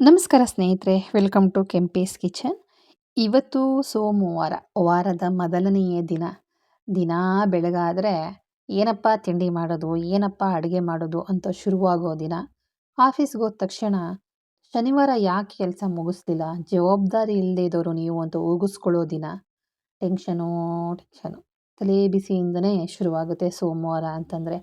ನಮಸ್ಕಾರ ಸ್ನೇಹಿತರೆ welcome to ಕೆಂಪೇಸ್ kitchen ಇವತ್ತು ಸೋಮವಾರ, ವಾರದ ಮೊದಲನೆಯ ದಿನ. ದಿನ ಬೆಳಗಾದರೆ ಏನಪ್ಪ ತಿಂಡಿ ಮಾಡೋದು, ಏನಪ್ಪ ಅಡುಗೆ ಮಾಡೋದು ಅಂತ ಶುರುವಾಗೋ ದಿನ. ಆಫೀಸ್ಗೆ ಹೋದ ತಕ್ಷಣ ಶನಿವಾರ ಯಾಕೆ ಕೆಲಸ ಮುಗಿಸ್ಲಿಲ್ಲ, ಜವಾಬ್ದಾರಿ ಇಲ್ಲದೆ ಇದ್ದವರು ನೀವು ಅಂತ ಉಗಿಸ್ಕೊಳ್ಳೋ ದಿನ. ಟೆನ್ಷನು ಟೆನ್ಷನು ತಲೆ ಬಿಸಿಯಿಂದನೇ ಶುರುವಾಗುತ್ತೆ ಸೋಮವಾರ ಅಂತಂದರೆ.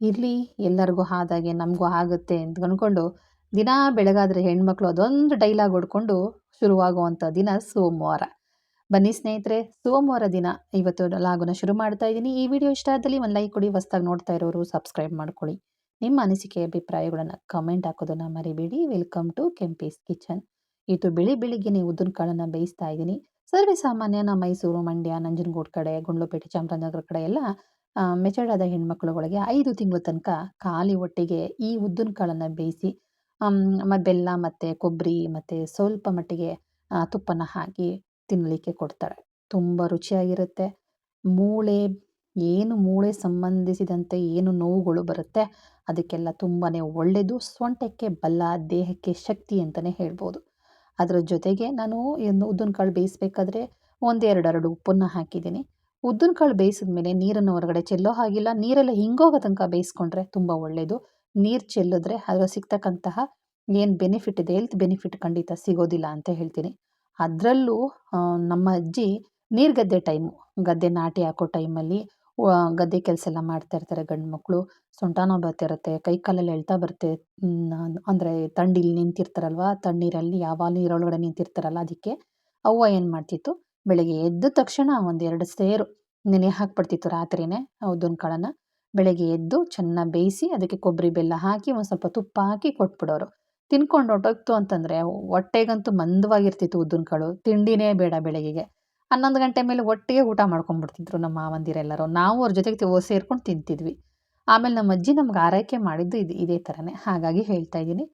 ಇರಲಿ, ಎಲ್ಲರಿಗೂ ಆದಾಗೆ ನಮಗೂ ಆಗುತ್ತೆ ಅಂತ ಅಂದ್ಕೊಂಡು ದಿನ ಬೆಳಗಾದರೆ ಹೆಣ್ಮಕ್ಳು ಅದೊಂದು ಡೈಲಾಗ್ ಹೊಡ್ಕೊಂಡು ಶುರುವಾಗುವಂಥ ದಿನ ಸೋಮವಾರ. ಬನ್ನಿ ಸ್ನೇಹಿತರೆ, ಸೋಮವಾರ ದಿನ ಇವತ್ತು ಲಾಗುನ ಶುರು ಮಾಡ್ತಾ ಇದ್ದೀನಿ. ಈ ವಿಡಿಯೋ ಇಷ್ಟ ಆದಲ್ಲಿ ಒಂದು ಲೈಕ್ ಕೊಡಿ, ಹೊಸ್ದಾಗಿ ನೋಡ್ತಾ ಇರೋರು ಸಬ್ಸ್ಕ್ರೈಬ್ ಮಾಡ್ಕೊಳ್ಳಿ. ನಿಮ್ಮ ಅನಿಸಿಕೆ, ಅಭಿಪ್ರಾಯಗಳನ್ನು ಕಮೆಂಟ್ ಹಾಕೋದನ್ನು ಮರಿಬೇಡಿ. ವೆಲ್ಕಮ್ ಟು ಕೆಂಪೀಸ್ ಕಿಚನ್ ಇವತ್ತು ಬೆಳಿ ಬೆಳಿಗ್ಗೆ ಉದ್ದಿನ ಕಾಳನ್ನು ಬೇಯಿಸ್ತಾ ಇದ್ದೀನಿ. ಸರ್ವೇ ಸಾಮಾನ್ಯ ನಮ್ಮ ಮೈಸೂರು, ಮಂಡ್ಯ, ನಂಜನಗೂಡು ಕಡೆ, ಗುಂಡ್ಲುಪೇಟೆ, ಚಾಮರಾಜನಗರ ಕಡೆ ಎಲ್ಲ ಮೆಚರ್ಡಾದ ಹೆಣ್ಮಕ್ಳುಗಳಿಗೆ ಐದು ತಿಂಗಳ ತನಕ ಖಾಲಿ ಒಟ್ಟಿಗೆ ಈ ಉದ್ದಿನ ಕಾಳನ್ನು ಬೇಯಿಸಿ ಮತ್ತು ಬೆಲ್ಲ ಮತ್ತು ಕೊಬ್ಬರಿ ಮತ್ತು ಸ್ವಲ್ಪ ಮಟ್ಟಿಗೆ ತುಪ್ಪನ ಹಾಕಿ ತಿನ್ನಲಿಕ್ಕೆ ಕೊಡ್ತಾರೆ. ತುಂಬ ರುಚಿಯಾಗಿರುತ್ತೆ. ಮೂಳೆ, ಏನು ಮೂಳೆ ಸಂಬಂಧಿಸಿದಂತೆ ಏನು ನೋವುಗಳು ಬರುತ್ತೆ, ಅದಕ್ಕೆಲ್ಲ ತುಂಬಾ ಒಳ್ಳೆಯದು ಸೊಂಟಕ್ಕೆ ಬಲ, ದೇಹಕ್ಕೆ ಶಕ್ತಿ ಅಂತಲೇ ಹೇಳ್ಬೋದು. ಅದರ ಜೊತೆಗೆ ನಾನು ಇನ್ನು ಉದ್ದಿನ ಕಾಳು ಬೇಯಿಸ್ಬೇಕಾದ್ರೆ ಒಂದೆರಡೆರಡು ಉಪ್ಪನ್ನು ಹಾಕಿದ್ದೀನಿ. ಉದ್ದಿನ ಕಾಳು ಬೇಯಿಸಿದ ಮೇಲೆ ನೀರನ್ನು ಹೊರಗಡೆ ಚೆಲ್ಲೋ ಹಾಗಿಲ್ಲ. ನೀರೆಲ್ಲ ಹಿಂಗೋಗೋ ತನಕ ಬೇಯಿಸ್ಕೊಂಡ್ರೆ ತುಂಬ ಒಳ್ಳೆಯದು ನೀರು ಚೆಲ್ಲಿದ್ರೆ ಅದರ ಸಿಗ್ತಕ್ಕಂತಹ ಏನು ಬೆನಿಫಿಟ್ ಇದೆ ಹೆಲ್ತ್ ಬೆನಿಫಿಟ್ ಖಂಡಿತ ಸಿಗೋದಿಲ್ಲ ಅಂತ ಹೇಳ್ತೀನಿ. ಅದರಲ್ಲೂ ನಮ್ಮ ಅಜ್ಜಿ ನೀರು ಗದ್ದೆ ಟೈಮು ಗದ್ದೆ ನಾಟಿ ಹಾಕೋ ಟೈಮಲ್ಲಿ ಗದ್ದೆ ಕೆಲಸ ಎಲ್ಲ ಮಾಡ್ತಾ ಇರ್ತಾರೆ ಗಂಡು ಮಕ್ಕಳು ಸೊಂಟ ಬರ್ತಿರುತ್ತೆ, ಕೈ ಕಾಲಲ್ಲಿ ಎಳ್ತಾ ಬರುತ್ತೆ ಅಂದರೆ ತಂಡಿಲಿ ನಿಂತಿರ್ತಾರಲ್ವ, ತಣ್ಣೀರಲ್ಲಿ ಯಾವ ನೀರೊಳಗಡೆ ನಿಂತಿರ್ತಾರಲ್ಲ ಅದಕ್ಕೆ, ಅವ್ವ ಏನು ಮಾಡ್ತಿತ್ತು, ಬೆಳಗ್ಗೆ ಎದ್ದ ತಕ್ಷಣ ಒಂದೆರಡು ಸೇರು ನೆನೆ ಹಾಕ್ಬಿಡ್ತಿತ್ತು ರಾತ್ರಿನೇ, ಉದ್ದಿನ ಕಾಳನ್ನು. ಬೆಳಗ್ಗೆ ಎದ್ದು ಚೆನ್ನಾಗಿ ಬೇಯಿಸಿ, ಅದಕ್ಕೆ ಕೊಬ್ಬರಿ ಬೆಲ್ಲ ಹಾಕಿ ಒಂದು ಸ್ವಲ್ಪ ತುಪ್ಪ ಹಾಕಿ ಕೊಟ್ಬಿಡೋರು. ತಿನ್ಕೊಂಡು ಹೊರ್ಟೋಗ್ತು ಅಂತಂದರೆ ಹೊಟ್ಟೆಗಂತೂ ಮಂದವಾಗಿರ್ತಿತ್ತು ಉದ್ದಿನ ಕಾಳು ತಿಂಡಿನೇ ಬೇಡ ಬೆಳಗ್ಗೆಗೆ ಹನ್ನೊಂದು ಗಂಟೆ ಮೇಲೆ ಒಟ್ಟಿಗೆ ಊಟ ಮಾಡ್ಕೊಂಡ್ಬಿಡ್ತಿದ್ರು ನಮ್ಮ ಮಾವಂದಿರೆಲ್ಲರೂ. ನಾವು ಅವ್ರ ಜೊತೆಗೆ ಸೇರ್ಕೊಂಡು ತಿಂತಿದ್ವಿ. ಆಮೇಲೆ ನಮ್ಮ ಅಜ್ಜಿ ನಮ್ಗೆ ಆರೈಕೆ ಮಾಡಿದ್ದು ಇದು, ಇದೇ ಥರನೇ ಹಾಗಾಗಿ ಹೇಳ್ತಾ ಇದ್ದೀನಿ.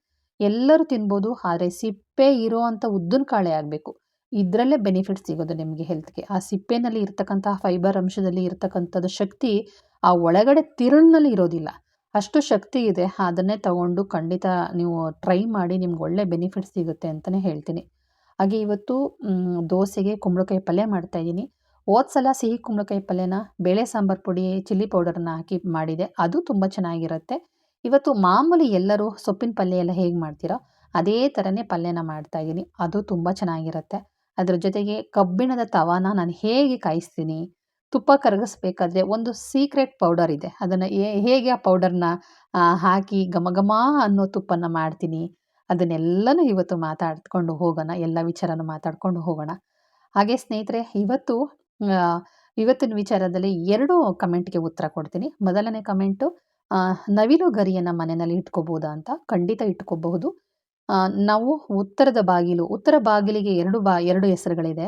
ಎಲ್ಲರೂ ತಿನ್ಬೋದು, ಆದರೆ ಸಿಪ್ಪೆ ಇರೋ ಅಂಥ ಉದ್ದಿನ ಕಾಳೆ ಆಗಬೇಕು. ಇದರಲ್ಲೇ ಬೆನಿಫಿಟ್ ಸಿಗೋದು ನಿಮಗೆ ಹೆಲ್ತ್ಗೆ. ಆ ಸಿಪ್ಪೆನಲ್ಲಿ ಇರ್ತಕ್ಕಂಥ ಫೈಬರ್ ಅಂಶದಲ್ಲಿ ಇರ್ತಕ್ಕಂಥದ್ದು ಶಕ್ತಿ ಆ ಒಳಗಡೆ ತಿರುಳಿನಲ್ಲಿ ಇರೋದಿಲ್ಲ. ಅಷ್ಟು ಶಕ್ತಿ ಇದೆ, ಅದನ್ನೇ ತಗೊಂಡು ಖಂಡಿತ ನೀವು ಟ್ರೈ ಮಾಡಿ ನಿಮ್ಗೆ ಒಳ್ಳೆ ಬೆನಿಫಿಟ್ ಸಿಗುತ್ತೆ ಅಂತಲೇ ಹೇಳ್ತೀನಿ. ಹಾಗೆ ಇವತ್ತು ದೋಸೆಗೆ ಕುಂಬಳಕಾಯಿ ಪಲ್ಯ ಮಾಡ್ತಾಯಿದ್ದೀನಿ ಸಲ ಸಿಹಿ ಕುಂಬಳಕಾಯಿ ಪಲ್ಯನ ಬೇಳೆ ಸಾಂಬಾರು ಪುಡಿ, ಚಿಲ್ಲಿ ಪೌಡರನ್ನ ಹಾಕಿ ಮಾಡಿದೆ. ಅದು ತುಂಬ ಚೆನ್ನಾಗಿರುತ್ತೆ. ಇವತ್ತು ಮಾಮೂಲಿ ಎಲ್ಲರೂ ಸೊಪ್ಪಿನ ಪಲ್ಯ ಎಲ್ಲ ಹೇಗೆ ಮಾಡ್ತೀರೋ ಅದೇ ಥರನೇ ಪಲ್ಯನ ಮಾಡ್ತಾಯಿದ್ದೀನಿ ಅದು ತುಂಬ ಚೆನ್ನಾಗಿರುತ್ತೆ. ಅದ್ರ ಜೊತೆಗೆ ಕಬ್ಬಿಣದ ತವಾನ ನಾನು ಹೇಗೆ ಕಾಯಿಸ್ತೀನಿ ತುಪ್ಪ ಕರಗಿಸ್ಬೇಕಾದ್ರೆ ಒಂದು ಸೀಕ್ರೆಟ್ ಪೌಡರ್ ಇದೆ. ಅದನ್ನು ಹೇಗೆ ಆ ಪೌಡರ್ನ ಹಾಕಿ ಘಮ ಘಮ ಅನ್ನೋ ತುಪ್ಪನ್ನ ಮಾಡ್ತೀನಿ. ಅದನ್ನೆಲ್ಲನೂ ಇವತ್ತು ಮಾತಾಡ್ಕೊಂಡು ಹೋಗೋಣ. ಎಲ್ಲ ವಿಚಾರನೂ ಮಾತಾಡ್ಕೊಂಡು ಹೋಗೋಣ. ಹಾಗೆ ಸ್ನೇಹಿತರೆ, ಇವತ್ತು ಇವತ್ತಿನ ವಿಚಾರದಲ್ಲಿ ಎರಡು ಕಮೆಂಟ್ಗೆ ಉತ್ತರ ಕೊಡ್ತೀನಿ. ಮೊದಲನೇ ಕಮೆಂಟು ನವಿಲು ಗರಿಯನ್ನು ಮನೆಯಲ್ಲಿ ಇಟ್ಕೋಬೋದಾ ಅಂತ ಖಂಡಿತ ಇಟ್ಕೋಬಹುದು. ನಾವು ಉತ್ತರದ ಬಾಗಿಲು, ಉತ್ತರ ಬಾಗಿಲಿಗೆ ಎರಡು ಬಾ, ಎರಡು ಹೆಸರುಗಳಿದೆ.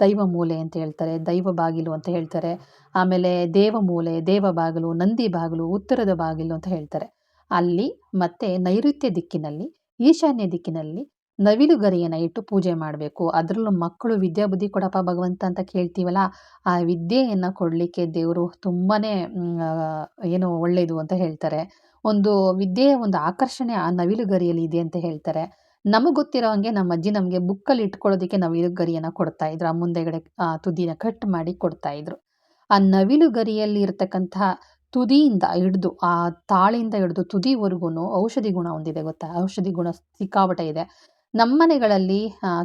ದೈವ ಮೂಲೆ ಅಂತ ಹೇಳ್ತಾರೆ, ದೈವ ಬಾಗಿಲು ಅಂತ ಹೇಳ್ತಾರೆ. ಆಮೇಲೆ ದೇವ ಮೂಲೆ, ದೇವ ಬಾಗಿಲು, ನಂದಿ ಬಾಗಿಲು, ಉತ್ತರದ ಬಾಗಿಲು ಅಂತ ಹೇಳ್ತಾರೆ. ಅಲ್ಲಿ ಮತ್ತೆ ನೈಋತ್ಯ ದಿಕ್ಕಿನಲ್ಲಿ, ಈಶಾನ್ಯ ದಿಕ್ಕಿನಲ್ಲಿ ನವಿಲು ಗರಿಯನ್ನು ಇಟ್ಟು ಪೂಜೆ ಮಾಡಬೇಕು. ಅದರಲ್ಲೂ ಮಕ್ಕಳು ವಿದ್ಯಾಬುದ್ಧಿ ಕೊಡಪ್ಪ ಭಗವಂತ ಅಂತ ಕೇಳ್ತೀವಲ್ಲ, ಆ ವಿದ್ಯೆಯನ್ನು ಕೊಡಲಿಕ್ಕೆ ದೇವರು ತುಂಬಾ ಏನು ಒಳ್ಳೆಯದು ಅಂತ ಹೇಳ್ತಾರೆ. ಒಂದು ವಿದ್ಯೆಯ ಒಂದು ಆಕರ್ಷಣೆ ಆ ನವಿಲು ಗರಿಯಲ್ಲಿ ಇದೆ ಅಂತ ಹೇಳ್ತಾರೆ. ನಮಗೆ ಗೊತ್ತಿರೋ ಹಂಗೆ ನಮ್ಮ ಅಜ್ಜಿ ನಮಗೆ ಬುಕ್ಕಲ್ಲಿ ಇಟ್ಕೊಳ್ಳೋದಕ್ಕೆ ನವಿಲು ಗರಿಯನ್ನು ಕೊಡ್ತಾ ಇದ್ರು. ಆ ಮುಂದೆಗಡೆ, ಆ ತುದಿನ ಕಟ್ ಮಾಡಿ ಕೊಡ್ತಾ ಇದ್ರು. ಆ ನವಿಲು ಗರಿಯಲ್ಲಿ ಇರತಕ್ಕಂತಹ ತುದಿಯಿಂದ ಹಿಡಿದು, ಆ ತಾಳಿಂದ ಹಿಡಿದು ತುದಿವರೆಗೂ ಔಷಧಿ ಗುಣ ಹೊಂದಿದೆ ಗೊತ್ತಾ? ಔಷಧಿ ಗುಣ ಸಿಕ್ಕಾಬಟ ಇದೆ. ನಮ್ಮನೆಗಳಲ್ಲಿ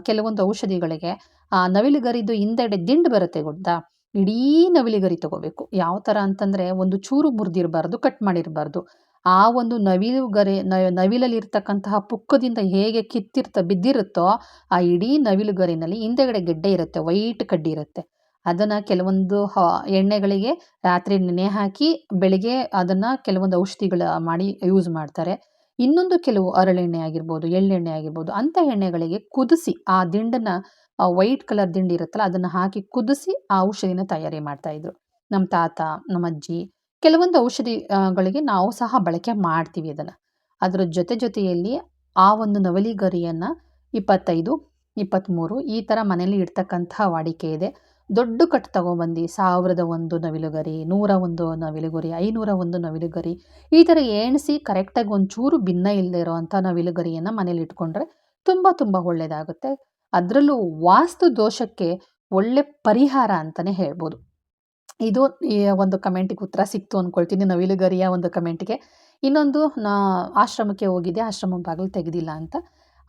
ಕೆಲವೊಂದು ಔಷಧಿಗಳಿಗೆ, ಆ ನವಿಲುಗರಿದು ಹಿಂದೆಡೆ ದಿಂಡು ಬರುತ್ತೆ ಗೊತ್ತಾ? ಇಡೀ ನವಿಲುಗರಿ ತಗೋಬೇಕು. ಯಾವ ಥರ ಅಂತಂದರೆ ಒಂದು ಚೂರು ಮುರಿದಿರಬಾರ್ದು ಕಟ್ ಮಾಡಿರಬಾರ್ದು. ಆ ಒಂದು ನವಿಲು ಗರಿ ನವಿಲಲ್ಲಿ ಇರ್ತಕ್ಕಂತಹ ಪುಕ್ಕದಿಂದ ಹೇಗೆ ಕಿತ್ತಿರ್ತ, ಬಿದ್ದಿರುತ್ತೋ ಆ ಇಡೀ ನವಿಲು ಗರಿನಲ್ಲಿ ಹಿಂದೆಗಡೆ ಗೆಡ್ಡೆ ಇರುತ್ತೆ, ವೈಟ್ ಕಡ್ಡಿ ಇರುತ್ತೆ. ಅದನ್ನು ಕೆಲವೊಂದು ಹ, ಎಣ್ಣೆಗಳಿಗೆ ರಾತ್ರಿ ನೆನೆ ಹಾಕಿ ಬೆಳಿಗ್ಗೆ ಅದನ್ನು ಕೆಲವೊಂದು ಔಷಧಿಗಳ ಮಾಡಿ ಯೂಸ್ ಮಾಡ್ತಾರೆ. ಇನ್ನೊಂದು ಕೆಲವು ಅರಳೆಣ್ಣೆ ಆಗಿರ್ಬೋದು, ಎಳ್ಳೆಣ್ಣೆ ಆಗಿರ್ಬೋದು, ಅಂಥ ಎಣ್ಣೆಗಳಿಗೆ ಕುದಿಸಿ ಆ ದಿಂಡನ್ನು ವೈಟ್ ಕಲರ್ ದಿಂಡಿ ಇರುತ್ತಲ್ಲ ಅದನ್ನು ಹಾಕಿ ಕುದಿಸಿ ಆ ಔಷಧಿನ ತಯಾರಿ ಮಾಡ್ತಾಯಿದ್ರು ನಮ್ಮ ತಾತ, ನಮ್ಮ ಅಜ್ಜಿ ಕೆಲವೊಂದು ಔಷಧಿಗಳಿಗೆ ನಾವು ಸಹ ಬಳಕೆ ಮಾಡ್ತೀವಿ ಅದನ್ನು. ಅದರ ಜೊತೆ ಜೊತೆಯಲ್ಲಿ ಆ ಒಂದು ನವಲಿ ಗರಿಯನ್ನು ಇಪ್ಪತ್ತೈದು ಇಪ್ಪತ್ತ್ಮೂರು ಈ ಥರ ಮನೆಯಲ್ಲಿ ಇಡ್ತಕ್ಕಂಥ ವಾಡಿಕೆ ಇದೆ. ದೊಡ್ಡ ಕಟ್ಟು ತಗೊಂಬಂದು ಸಾವಿರದ ಒಂದು ನವಿಲುಗರಿ, ನೂರ ಒಂದು ನವಿಲುಗರಿ, ಐನೂರ ಒಂದು ನವಿಲುಗರಿ ಈ ಥರ ಎಣಿಸಿ ಕರೆಕ್ಟಾಗಿ ಒಂಚೂರು ಭಿನ್ನ ಇಲ್ಲದೆ ಇರೋವಂಥ ನವಿಲುಗರಿಯನ್ನು ಮನೇಲಿ ಇಟ್ಕೊಂಡ್ರೆ ತುಂಬ ತುಂಬ ಒಳ್ಳೆಯದಾಗುತ್ತೆ ಅದರಲ್ಲೂ ವಾಸ್ತು ದೋಷಕ್ಕೆ ಒಳ್ಳೆ ಪರಿಹಾರ ಅಂತಲೇ ಹೇಳ್ಬೋದು. ಇದು, ಈ ಒಂದು ಕಮೆಂಟಿಗೆ ಉತ್ತರ ಸಿಕ್ತು ಅಂದ್ಕೊಳ್ತೀನಿ ನವಿಲುಗರಿಯ ಒಂದು ಕಮೆಂಟ್ಗೆ ಇನ್ನೊಂದು, ನಾ ಆಶ್ರಮಕ್ಕೆ ಹೋಗಿದ್ದೆ. ಆಶ್ರಮ ಬಾಗಿಲು ತೆಗೆದಿಲ್ಲ ಅಂತ.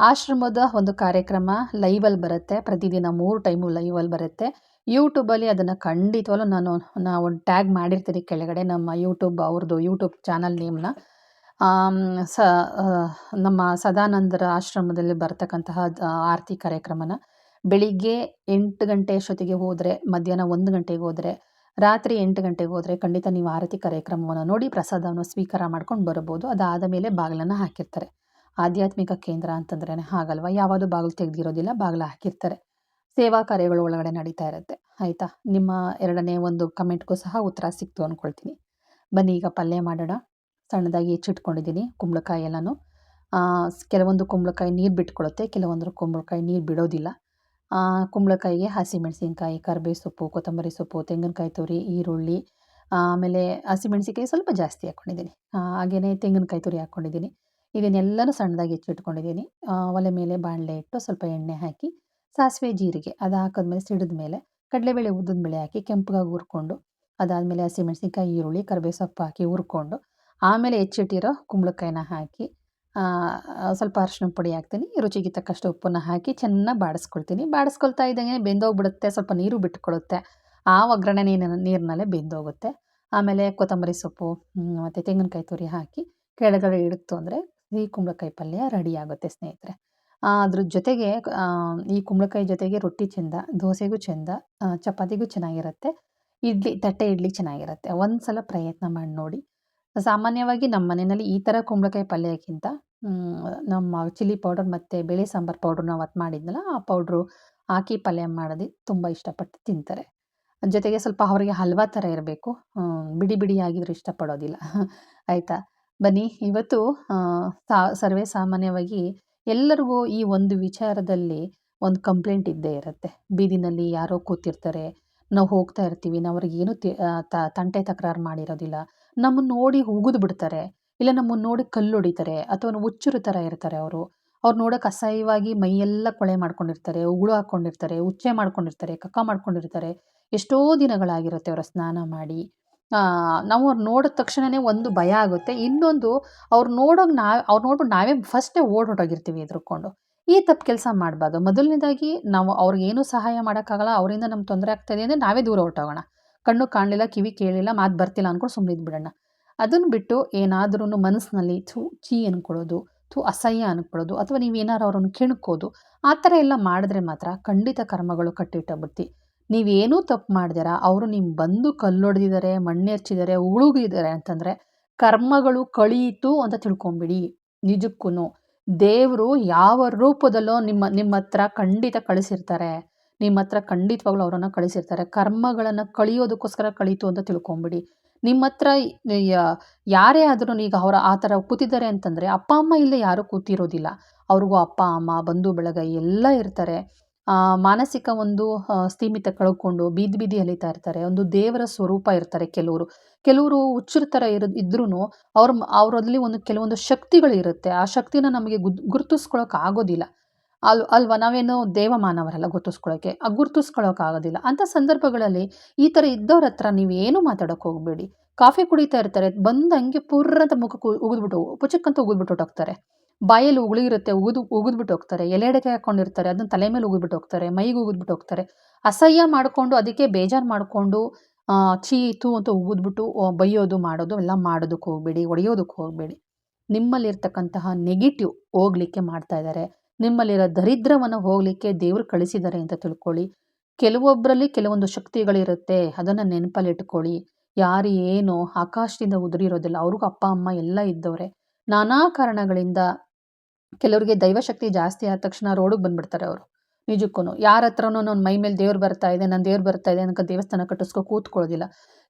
ಆಶ್ರಮದ ಒಂದು ಕಾರ್ಯಕ್ರಮ ಲೈವಲ್ಲಿ ಬರುತ್ತೆ. ಪ್ರತಿದಿನ ಮೂರು ಟೈಮು ಲೈವಲ್ಲಿ ಬರುತ್ತೆ. ಯೂಟ್ಯೂಬಲ್ಲಿ ಅದನ್ನು ಖಂಡಿತವಾಗ್ಲೂ ನಾನು, ನಾವು ಒಂದು ಟ್ಯಾಗ್ ಮಾಡಿರ್ತೀನಿ ಕೆಳಗಡೆ ನಮ್ಮ ಯೂಟ್ಯೂಬ್ ಅವ್ರದ್ದು ಯೂಟ್ಯೂಬ್ ಚಾನಲ್ ನೇಮ್ನ ಸ ನಮ್ಮ ಸದಾನಂದರ ಆಶ್ರಮದಲ್ಲಿ ಬರ್ತಕ್ಕಂತಹ ಆರತಿ ಕಾರ್ಯಕ್ರಮನ. ಬೆಳಿಗ್ಗೆ ಎಂಟು ಗಂಟೆ ಅಷ್ಟೊತ್ತಿಗೆ ಹೋದರೆ, ಮಧ್ಯಾಹ್ನ ಒಂದು ಗಂಟೆಗೆ ಹೋದರೆ ರಾತ್ರಿ ಎಂಟು ಗಂಟೆಗೆ ಹೋದರೆ ಖಂಡಿತ ನೀವು ಆರತಿ ಕಾರ್ಯಕ್ರಮವನ್ನು ನೋಡಿ ಪ್ರಸಾದವನ್ನು ಸ್ವೀಕಾರ ಮಾಡ್ಕೊಂಡು ಬರಬಹುದು. ಅದಾದ ಮೇಲೆ ಬಾಗಿಲನ್ನು ಹಾಕಿರ್ತಾರೆ. ಆಧ್ಯಾತ್ಮಿಕ ಕೇಂದ್ರ ಅಂತಂದ್ರೆ ಹಾಗಲ್ವ? ಯಾವುದು ಬಾಗಿಲು ತೆಗೆದಿರೋದಿಲ್ಲ, ಬಾಗಿಲು ಹಾಕಿರ್ತಾರೆ. ಸೇವಾ ಕಾರ್ಯಗಳು ಒಳಗಡೆ ನಡೀತಾ ಇರುತ್ತೆ. ಆಯಿತಾ? ನಿಮ್ಮ ಎರಡನೇ ಒಂದು ಕಮೆಂಟ್ಗೂ ಸಹ ಉತ್ತರ ಸಿಕ್ತು ಅಂದ್ಕೊಳ್ತೀನಿ ಬನ್ನಿ, ಈಗ ಪಲ್ಯ ಮಾಡೋಣ. ಸಣ್ಣದಾಗಿ ಹೆಚ್ಚಿಟ್ಕೊಂಡಿದ್ದೀನಿ, ಕುಂಬಳಕಾಯಿ ಎಲ್ಲನೂ. ಕೆಲವೊಂದು ಕುಂಬಳಕಾಯಿ ನೀರು ಬಿಟ್ಕೊಳ್ಳುತ್ತೆ ಕೆಲವೊಂದು ಕುಂಬಳಕಾಯಿ ನೀರು ಬಿಡೋದಿಲ್ಲ. ಕುಂಬಳಕಾಯಿಗೆ ಹಸಿಮೆಣಸಿನ್ಕಾಯಿ ಕರ್ಬೇವು ಸೊಪ್ಪು, ಕೊತ್ತಂಬರಿ ಸೊಪ್ಪು, ತೆಂಗಿನಕಾಯಿ ತುರಿ, ಈರುಳ್ಳಿ ಆಮೇಲೆ ಹಸಿಮೆಣಸಿನ್ಕಾಯಿ ಸ್ವಲ್ಪ ಜಾಸ್ತಿ ಹಾಕ್ಕೊಂಡಿದ್ದೀನಿ ಹಾಗೆಯೇ ತೆಂಗಿನಕಾಯಿ ತುರಿ ಹಾಕ್ಕೊಂಡಿದ್ದೀನಿ ಇದನ್ನೆಲ್ಲನೂ ಸಣ್ಣದಾಗಿ ಹೆಚ್ಚಿಟ್ಕೊಂಡಿದ್ದೀನಿ. ಒಲೆ ಮೇಲೆ ಬಾಣಲೆ ಇಟ್ಟು ಸ್ವಲ್ಪ ಎಣ್ಣೆ ಹಾಕಿ, ಸಾಸಿವೆ ಜೀರಿಗೆ ಅದು ಹಾಕಿದ್ಮೇಲೆ ಸಿಡಿದ ಮೇಲೆ ಕಡಲೆಬೇಳೆ ಬೇಳೆ ಹಾಕಿ ಕೆಂಪಗಾಗಿ ಹುರ್ಕೊಂಡು, ಅದಾದಮೇಲೆ ಹಸಿಮೆಣಸಿನ್ಕಾಯಿ, ಈರುಳ್ಳಿ ಕರ್ಬೇವು ಸೊಪ್ಪು ಹಾಕಿ ಹುರ್ಕೊಂಡು, ಆಮೇಲೆ ಹೆಚ್ಚಿಟ್ಟಿರೋ ಕುಂಬಳಕಾಯಿನ ಹಾಕಿ ಸ್ವಲ್ಪ ಅರಿಶಿನ ಪುಡಿ ಹಾಕ್ತೀನಿ, ರುಚಿಗೆ ತಕ್ಕಷ್ಟು ಉಪ್ಪನ್ನು ಹಾಕಿ ಚೆನ್ನಾಗಿ ಬಾಡಿಸ್ಕೊಳ್ತೀನಿ. ಬಾಡಿಸ್ಕೊಳ್ತಾ ಇದ್ದಂಗೆ ಬೆಂದೋಗ್ಬಿಡುತ್ತೆ, ಸ್ವಲ್ಪ ನೀರು ಬಿಟ್ಕೊಳ್ಳುತ್ತೆ ಆ ಒಗ್ಗರಣೆ ನೀರಿನ, ನೀರಿನಲ್ಲೇ ಬೆಂದೋಗುತ್ತೆ. ಆಮೇಲೆ ಕೊತ್ತಂಬರಿ ಸೊಪ್ಪು ಮತ್ತು ತೆಂಗಿನಕಾಯಿ ತುರಿ ಹಾಕಿ ಕೆಳಗಡೆ ಇಳಿತು ಅಂದರೆ ಈ ಕುಂಬಳಕಾಯಿ ಪಲ್ಯ ರೆಡಿ ಆಗುತ್ತೆ ಸ್ನೇಹಿತರೆ. ಅದ್ರ ಜೊತೆಗೆ ಈ ಕುಂಬಳಕಾಯಿ ಜೊತೆಗೆ ರೊಟ್ಟಿ ಚೆಂದ, ದೋಸೆಗೂ ಚೆಂದ ಚಪಾತಿಗೂ ಚೆನ್ನಾಗಿರುತ್ತೆ. ಇಡ್ಲಿ, ತಟ್ಟೆ ಇಡ್ಲಿ ಚೆನ್ನಾಗಿರುತ್ತೆ. ಒಂದು ಸಲ ಪ್ರಯತ್ನ ಮಾಡಿ ನೋಡಿ. ಸಾಮಾನ್ಯವಾಗಿ ನಮ್ಮ ಮನೆಯಲ್ಲಿ ಈ ಥರ ಕುಂಬಳಕಾಯಿ ಪಲ್ಯಕ್ಕಿಂತ ನಮ್ಮ ಚಿಲ್ಲಿ ಪೌಡರ್ ಮತ್ತು ಬೇಳೆ ಸಾಂಬಾರು ಪೌಡ್ರ್ ನಾವು ಅದು ಮಾಡಿದ್ನಲ್ಲ, ಆ ಪೌಡ್ರು ಹಾಕಿ ಪಲ್ಯ ಮಾಡೋದು ತುಂಬ ಇಷ್ಟಪಟ್ಟು ತಿಂತಾರೆ. ಜೊತೆಗೆ ಸ್ವಲ್ಪ ಅವರಿಗೆ ಹಲ್ವಾ ಥರ ಇರಬೇಕು. ಬಿಡಿ ಬಿಡಿ ಆಗಿದ್ರೆ ಇಷ್ಟಪಡೋದಿಲ್ಲ. ಆಯಿತಾ? ಬನ್ನಿ, ಇವತ್ತು ಸರ್ವೇ ಸಾಮಾನ್ಯವಾಗಿ ಎಲ್ಲರಿಗೂ ಈ ಒಂದು ವಿಚಾರದಲ್ಲಿ ಒಂದು ಕಂಪ್ಲೇಂಟ್ ಇದ್ದೇ ಇರುತ್ತೆ. ಬೀದಿನಲ್ಲಿ ಯಾರೋ ಕೂತಿರ್ತಾರೆ, ನಾವು ಹೋಗ್ತಾ ಇರ್ತೀವಿ, ನಾವು ಅವ್ರಿಗೇನು ತಂಟೆ ತಕರಾರು ಮಾಡಿರೋದಿಲ್ಲ. ನಮ್ಮನ್ನು ನೋಡಿ ಉಗಿದು ಬಿಡ್ತಾರೆ. ಇಲ್ಲ ನಮ್ಮನ್ನು ನೋಡಿ ಕಲ್ಲು ಹೊಡಿತಾರೆ ಅಥವಾ ಹುಚ್ಚರು ಥರ ಇರ್ತಾರೆ ಅವರು. ಅವ್ರು ನೋಡೋಕೆ ಅಸಹ್ಯವಾಗಿ ಮೈಯೆಲ್ಲ ಕೊಳೆ ಮಾಡ್ಕೊಂಡಿರ್ತಾರೆ, ಉಗುಳು ಹಾಕ್ಕೊಂಡಿರ್ತಾರೆ ಉಚ್ಚೆ ಮಾಡ್ಕೊಂಡಿರ್ತಾರೆ, ಕಕ್ಕ ಮಾಡ್ಕೊಂಡಿರ್ತಾರೆ. ಎಷ್ಟೋ ದಿನಗಳಾಗಿರುತ್ತೆ ಅವರ ಸ್ನಾನ ಮಾಡಿ. ನಾವು ಅವ್ರು ನೋಡಿದ ತಕ್ಷಣವೇ ಒಂದು ಭಯ ಆಗುತ್ತೆ. ಇನ್ನೊಂದು ಅವ್ರು ನೋಡೋಕೆ ನಾವು ಅವ್ರು ನೋಡ್ಬಿಟ್ಟು ನಾವೇ ಫಸ್ಟೇ ಓಡ್ ಹೊಟ್ಟೋಗಿರ್ತೀವಿ ಎದುರುಕೊಂಡು. ಈ ತಪ್ಪು ಕೆಲಸ ಮಾಡಬಾರ್ದು. ಮೊದಲನೇದಾಗಿ ನಾವು ಅವ್ರಿಗೇನು ಸಹಾಯ ಮಾಡೋಕ್ಕಾಗಲ್ಲ, ಅವರಿಂದ ನಮ್ಗೆ ತೊಂದರೆ ಆಗ್ತಾಯಿದೆ ಅಂದರೆ ನಾವೇ ದೂರ ಹೊರ್ಟೋಗೋಣ. ಕಣ್ಣು ಕಾಣಲಿಲ್ಲ, ಕಿವಿ ಕೇಳಲಿಲ್ಲ, ಮಾತು ಬರ್ತಿಲ್ಲ ಅಂದ್ಕೊಂಡು ಸುಮ್ಮನೆ ಬಿಡೋಣ ಅದನ್ನು ಬಿಟ್ಟು ಏನಾದ್ರೂ ಮನಸ್ಸಿನಲ್ಲಿ ಥೂ ಚೀ ಅನ್ಕೊಳ್ಳೋದು, ಥೂ ಅಸಹ್ಯ ಅನ್ಕೊಳ್ಳೋದು ಅಥವಾ ನೀವೇನಾರು ಅವ್ರನ್ನ ಕೆಣ್ಕೋದು, ಆ ಥರ ಎಲ್ಲ ಮಾಡಿದ್ರೆ ಮಾತ್ರ ಖಂಡಿತ ಕರ್ಮಗಳು ಕಟ್ಟಿಟ್ಟಬಿಡ್ತಿ ನೀವೇನೂ ತಪ್ಪು ಮಾಡಿದಾರ, ಅವರು ನಿಮ್ಮ ಬಂದು ಕಲ್ಲೊಡೆದಿದ್ದಾರೆ ಮಣ್ಣೆರ್ಚಿದ್ದಾರೆ ಉಳುಗಿದ್ದಾರೆ ಅಂತಂದರೆ ಕರ್ಮಗಳು ಕಳೀತು ಅಂತ ತಿಳ್ಕೊಂಬಿಡಿ. ನಿಜಕ್ಕೂ ದೇವರು ಯಾವ ರೂಪದಲ್ಲೋ ನಿಮ್ಮ ನಿಮ್ಮ ಹತ್ರ ಖಂಡಿತ ಕಳಿಸಿರ್ತಾರೆ. ನಿಮ್ಮ ಹತ್ರ ಖಂಡಿತವಾಗ್ಲೂ ಅವರನ್ನು ಕಳಿಸಿರ್ತಾರೆ. ಕರ್ಮಗಳನ್ನು ಕಳಿಯೋದಕ್ಕೋಸ್ಕರ ಕಳೀತು ಅಂತ ತಿಳ್ಕೊಂಬಿಡಿ. ನಿಮ್ಮ ಹತ್ರ ಯಾರೇ ಆದರೂ ಈಗ ಅವರ ಆ ಥರ ಕೂತಿದ್ದಾರೆ ಅಂತಂದರೆ ಅಪ್ಪ, ಅಮ್ಮ ಇಲ್ಲದೆ ಯಾರೂ ಕೂತಿರೋದಿಲ್ಲ. ಅವ್ರಿಗೂ ಅಪ್ಪ, ಅಮ್ಮ, ಬಂಧು, ಬಳಗ ಎಲ್ಲ ಇರ್ತಾರೆ. ಮಾನಸಿಕ ಒಂದು ಸ್ಥೀಮಿತ ಕಳ್ಕೊಂಡು ಬೀದಿ ಬೀದಿ ಅಲಿತಾ ಇರ್ತಾರೆ. ಒಂದು ದೇವರ ಸ್ವರೂಪ ಇರ್ತಾರೆ ಕೆಲವರು. ಕೆಲವರು ಹುಚ್ಚರ ಥರ ಇರೋ ಇದ್ರೂ ಅವ್ರ, ಅವರಲ್ಲಿ ಒಂದು ಕೆಲವೊಂದು ಶಕ್ತಿಗಳಿರುತ್ತೆ. ಆ ಶಕ್ತಿನ ನಮಗೆ ಗುದ್ ಆಗೋದಿಲ್ಲ. ಅಲ್, ಅಲ್ವಾ? ನಾವೇನು ದೇವಮಾನವರಲ್ಲ ಗುರುತಿಸ್ಕೊಳ್ಳೋಕ್ಕೆ ಆ ಗುರುತಿಸ್ಕೊಳ್ಳೋಕೆ ಆಗೋದಿಲ್ಲ ಅಂಥ ಸಂದರ್ಭಗಳಲ್ಲಿ ಈ ಥರ ಇದ್ದವ್ರ ಹತ್ರ ನೀವೇನು ಮಾತಾಡೋಕೆ ಹೋಗಬೇಡಿ. ಕಾಫಿ ಕುಡಿತಾ ಇರ್ತಾರೆ. ಬಂದಂಗೆ ಪೂರ್ಣದ ಮುಖಕ್ಕೆ ಉಗಿದ್ಬಿಟ್ಟು ಪುಚಕ್ಕಂತ ಉಗಿದ್ಬಿಟ್ಟು ಹೋಗ್ತಾರೆ. ಬಾಯಲ್ಲಿ ಉಗುಳಿರುತ್ತೆ ಉಗಿದು, ಉಗಿದ್ಬಿಟ್ಟು ಹೋಗ್ತಾರೆ. ಎಲೆಡೆಗೆ ಹಾಕೊಂಡಿರ್ತಾರೆ ಅದನ್ನ ತಲೆ ಮೇಲೆ ಉಗಿದ್ಬಿಟ್ಟು ಹೋಗ್ತಾರೆ. ಮೈಗೆ ಉಗಿದ್ಬಿಟ್ಟು ಹೋಗ್ತಾರೆ. ಅಸಹ್ಯ ಮಾಡಿಕೊಂಡು, ಅದಕ್ಕೆ ಬೇಜಾರು ಮಾಡಿಕೊಂಡು ಚೀ ತು ಅಂತ ಉಗಿದ್ಬಿಟ್ಟು ಬೈಯೋದು, ಮಾಡೋದು, ಎಲ್ಲ ಮಾಡೋದಕ್ಕೆ ಹೋಗಬೇಡಿ, ಹೊಡೆಯೋದಕ್ಕೆ ಹೋಗಬೇಡಿ. ನಿಮ್ಮಲ್ಲಿರ್ತಕ್ಕಂತಹ ನೆಗೆಟಿವ್ ಹೋಗ್ಲಿಕ್ಕೆ ಮಾಡ್ತಾ ಇದ್ದಾರೆ. ನಿಮ್ಮಲ್ಲಿರೋ ದರಿದ್ರವನ್ನು ಹೋಗಲಿಕ್ಕೆ ದೇವರು ಕಳಿಸಿದ್ದಾರೆ ಅಂತ ತಿಳ್ಕೊಳ್ಳಿ. ಕೆಲವೊಬ್ಬರಲ್ಲಿ ಕೆಲವೊಂದು ಶಕ್ತಿಗಳಿರುತ್ತೆ, ಅದನ್ನು ನೆನಪಲ್ಲಿಟ್ಕೊಳ್ಳಿ. ಯಾರು ಏನು ಆಕಾಶದಿಂದ ಉದುರಿರೋದಿಲ್ಲ, ಅವ್ರಿಗೂ ಅಪ್ಪ, ಅಮ್ಮ ಎಲ್ಲ ಇದ್ದವ್ರೆ. ನಾನಾ ಕಾರಣಗಳಿಂದ ಕೆಲವರಿಗೆ ದೈವಶಕ್ತಿ ಜಾಸ್ತಿ ಆದ ತಕ್ಷಣ ರೋಡಿಗೆ ಬಂದ್ಬಿಡ್ತಾರೆ ಅವರು. ನಿಜಕ್ಕೂ ಯಾರ ಹತ್ರನೂ ನನ್ನ ಮೈ ಮೇಲೆ ದೇವ್ರು ಬರ್ತಾ ಇದೆ ನನ್ನ ದೇವ್ರು ಬರ್ತಾ ಇದೆ ಅನ್ಕ ದೇವಸ್ಥಾನ ಕಟ್ಟಿಸ್ಕೊ ಕೂತ್ಕೊಳ್ಳೋದಿಲ್ಲ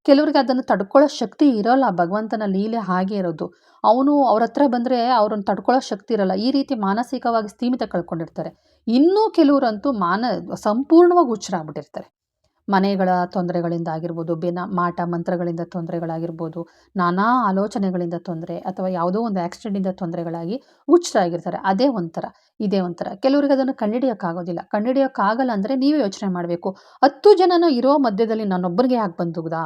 ಕೆಲವರಿಗೆ ಅದನ್ನು ತಡ್ಕೊಳ್ಳೋ ಶಕ್ತಿ ಇರೋಲ್ಲ, ಭಗವಂತನ ಲೀಲೆ ಹಾಗೆ ಇರೋದು. ಅವನು ಅವ್ರ ಹತ್ರ ಬಂದರೆ ಅವ್ರನ್ನ ತಡ್ಕೊಳ್ಳೋ ಶಕ್ತಿ ಇರಲ್ಲ. ಈ ರೀತಿ ಮಾನಸಿಕವಾಗಿ ಸ್ಥೀಮಿತ ಕಳ್ಕೊಂಡಿರ್ತಾರೆ. ಇನ್ನೂ ಕೆಲವರಂತೂ ಮಾನ, ಸಂಪೂರ್ಣವಾಗಿ ಹುಚ್ಚರಾಗ್ಬಿಟ್ಟಿರ್ತಾರೆ ಮನೆಗಳ ತೊಂದರೆಗಳಿಂದ ಆಗಿರ್ಬೋದು, ಬೆನ, ಮಾಟ, ಮಂತ್ರಗಳಿಂದ ತೊಂದರೆಗಳಾಗಿರ್ಬೋದು, ನಾನಾ ಆಲೋಚನೆಗಳಿಂದ ತೊಂದರೆ ಅಥವಾ ಯಾವುದೋ ಒಂದು ಆಕ್ಸಿಡೆಂಟಿಂದ ತೊಂದರೆಗಳಾಗಿ ಹುಚ್ಚರಾಗಿರ್ತಾರೆ ಅದೇ ಒಂಥರ, ಇದೇ ಒಂಥರ. ಕೆಲವರಿಗೆ ಅದನ್ನು ಕಂಡುಹಿಡಿಯೋಕ್ಕಾಗೋದಿಲ್ಲ ಕಂಡುಹಿಡಿಯೋಕ್ಕಾಗಲ್ಲ ಅಂದರೆ ನೀವೇ ಯೋಚನೆ ಮಾಡಬೇಕು. ಹತ್ತು ಜನನೂ ಇರೋ ಮಧ್ಯದಲ್ಲಿ ನಾನೊಬ್ಬರಿಗೆ ಯಾಕೆ ಬಂದುಗ್ದ?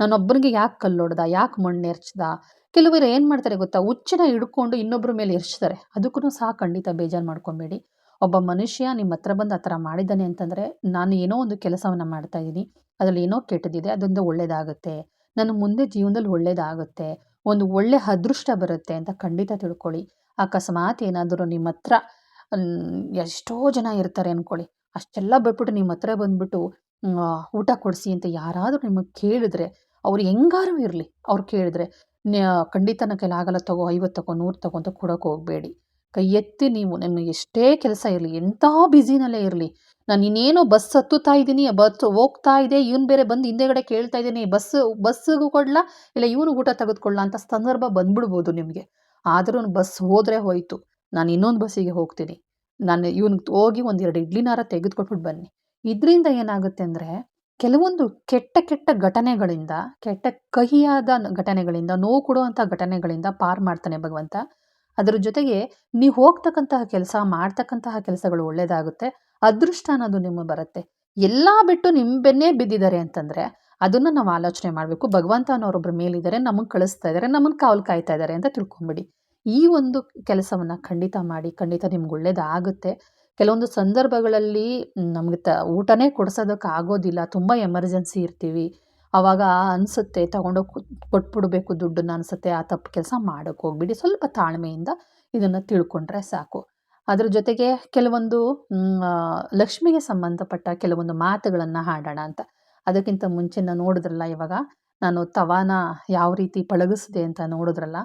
ನಾನೊಬ್ಬರಿಗೆ ಯಾಕೆ ಕಲ್ಲೊಡ್ದ? ಯಾಕೆ ಮಣ್ಣು ಎರ್ಚ್ದ? ಕೆಲವರು ಏನು ಮಾಡ್ತಾರೆ ಗೊತ್ತಾ? ಹುಚ್ಚನ್ನ ಹಿಡ್ಕೊಂಡು ಇನ್ನೊಬ್ಬರ ಮೇಲೆ ಎರ್ಚ್ತಾರೆ. ಅದಕ್ಕೂ ಸಹ ಖಂಡಿತ ಬೇಜಾರು ಮಾಡ್ಕೊಬೇಡಿ. ಒಬ್ಬ ಮನುಷ್ಯ ನಿಮ್ಮ ಹತ್ರ ಬಂದು ಆ ಥರ ಮಾಡಿದ್ದಾನೆ ಅಂತಂದರೆ ನಾನು ಏನೋ ಒಂದು ಕೆಲಸವನ್ನು ಮಾಡ್ತಾ ಇದ್ದೀನಿ. ಅದರಲ್ಲಿ ಏನೋ ಕೆಟ್ಟದಿದೆ, ಅದೊಂದು ಒಳ್ಳೆಯದಾಗುತ್ತೆ ನನ್ನ ಮುಂದೆ ಜೀವನದಲ್ಲಿ ಒಳ್ಳೆಯದಾಗುತ್ತೆ ಒಂದು ಒಳ್ಳೆ ಅದೃಷ್ಟ ಬರುತ್ತೆ ಅಂತ ಖಂಡಿತ ತಿಳ್ಕೊಳ್ಳಿ. ಅಕಸ್ಮಾತ್ ಏನಾದರೂ ನಿಮ್ಮ ಹತ್ರ ಎಷ್ಟೋ ಜನ ಇರ್ತಾರೆ ಅಂದ್ಕೊಳ್ಳಿ ಅಷ್ಟೆಲ್ಲ ಬಿಟ್ಬಿಟ್ಟು ನಿಮ್ಮ ಹತ್ರ ಬಂದ್ಬಿಟ್ಟು ಊಟ ಕೊಡಿಸಿ ಅಂತ ಯಾರಾದರೂ ನಿಮಗೆ ಕೇಳಿದ್ರೆ, ಅವ್ರು ಹೆಂಗಾರು ಇರಲಿ. ಅವ್ರು ಕೇಳಿದ್ರೆ ಖಂಡಿತ ನನ್ನ ಕೈಲಾಗಲ್ಲ ತಗೋ, ಐವತ್ತು ತಗೋ, ನೂರು ತಗೋ ಅಂತ ಕೊಡೋಕೆ ಹೋಗಬೇಡಿ. ಕೈ ಎತ್ತಿ ನೀವು ನಿಮಗೆ ಎಷ್ಟೇ ಕೆಲಸ ಇರಲಿ, ಎಂಥ ಬ್ಯುಸಿನಲ್ಲೇ ಇರಲಿ, ನಾನು ಇನ್ನೇನೋ ಬಸ್ ಹತ್ತುತ್ತಾ ಇದ್ದೀನಿ ಬಸ್ ಹೋಗ್ತಾ ಇದೆ, ಇವನು ಬೇರೆ ಬಂದು ಹಿಂದೆಗಡೆ ಕೇಳ್ತಾ ಇದ್ದೀನಿ ಬಸ್ ಬಸ್ಸಿಗೂ ಕೊಡಲಾ? ಇಲ್ಲ ಇವನು ಊಟ ತೆಗೆದುಕೊಳ್ಳ ಅಂತ ಸಂದರ್ಭ ಬಂದ್ಬಿಡ್ಬೋದು ನಿಮಗೆ. ಆದರೂ ಬಸ್ ಹೋದರೆ ಹೋಯಿತು. ನಾನು ಇನ್ನೊಂದು ಬಸ್ಸಿಗೆ ಹೋಗ್ತೀನಿ. ನಾನು ಇವನು ಹೋಗಿ ಒಂದೆರಡು ಇಡ್ಲಿನಾರ ತೆಗೆದುಕೊಟ್ಬಿಟ್ಟು ಬನ್ನಿ. ಇದರಿಂದ ಏನಾಗುತ್ತೆ ಅಂದರೆ, ಕೆಲವೊಂದು ಕೆಟ್ಟ ಕೆಟ್ಟ ಘಟನೆಗಳಿಂದ, ಕೆಟ್ಟ ಕಹಿಯಾದ ಘಟನೆಗಳಿಂದ, ನೋವು ಕೊಡುವಂಥ ಘಟನೆಗಳಿಂದ ಪಾರು ಮಾಡ್ತಾನೆ ಭಗವಂತ. ಅದರ ಜೊತೆಗೆ ನೀವು ಹೋಗ್ತಕ್ಕಂತಹ ಕೆಲಸ, ಮಾಡ್ತಕ್ಕಂತಹ ಕೆಲಸಗಳು ಒಳ್ಳೆಯದಾಗುತ್ತೆ ಅದೃಷ್ಟ ಅನ್ನೋದು ನಿಮ್ಮ ಬರುತ್ತೆ. ಎಲ್ಲ ಬಿಟ್ಟು ನಿಮ್ಮ ಬೆನ್ನೇ ಬಿದ್ದಿದ್ದಾರೆ ಅಂತಂದರೆ ಅದನ್ನು ನಾವು ಆಲೋಚನೆ ಮಾಡಬೇಕು. ಭಗವಂತ ಅನ್ನೋರೊಬ್ಬರ ಮೇಲಿದ್ದಾರೆ, ನಮಗೆ ಕಳಿಸ್ತಾ ಇದ್ದಾರೆ ನಮ್ಮನ್ನು ಕಾವಲು ಕಾಯ್ತಾ ಇದ್ದಾರೆ ಅಂತ ತಿಳ್ಕೊಂಬಿಡಿ. ಈ ಒಂದು ಕೆಲಸವನ್ನು ಖಂಡಿತ ಮಾಡಿ, ಖಂಡಿತ ನಿಮ್ಗೆ ಒಳ್ಳೇದಾಗುತ್ತೆ. ಕೆಲವೊಂದು ಸಂದರ್ಭಗಳಲ್ಲಿ ನಮಗೆ ತ ಊಟನೇ ಕೊಡ್ಸೋದಕ್ಕೆ ಆಗೋದಿಲ್ಲ ತುಂಬ ಎಮರ್ಜೆನ್ಸಿ ಇರ್ತೀವಿ. ಆವಾಗ ಅನಿಸುತ್ತೆ ತಗೊಂಡೋಗಿ ಕೊಟ್ಬಿಡ್ಬೇಕು ದುಡ್ಡನ್ನು ಅನಿಸುತ್ತೆ, ಆ ತಪ್ಪು ಕೆಲಸ ಮಾಡೋಕ್ಕೆ ಹೋಗ್ಬಿಡಿ. ಸ್ವಲ್ಪ ತಾಳ್ಮೆಯಿಂದ ಇದನ್ನು ತಿಳ್ಕೊಂಡ್ರೆ ಸಾಕು. ಅದ್ರ ಜೊತೆಗೆ ಕೆಲವೊಂದು ಲಕ್ಷ್ಮಿಗೆ ಸಂಬಂಧಪಟ್ಟ ಕೆಲವೊಂದು ಮಾತುಗಳನ್ನು ಹಾಡೋಣ ಅಂತ. ಅದಕ್ಕಿಂತ ಮುಂಚೆ ನಾನು ನೋಡಿದ್ರಲ್ಲ ಇವಾಗ? ನಾನು ತವಾನ ಯಾವ ರೀತಿ ಪಳಗಿಸಿದೆ ಅಂತ ನೋಡಿದ್ರಲ್ಲ?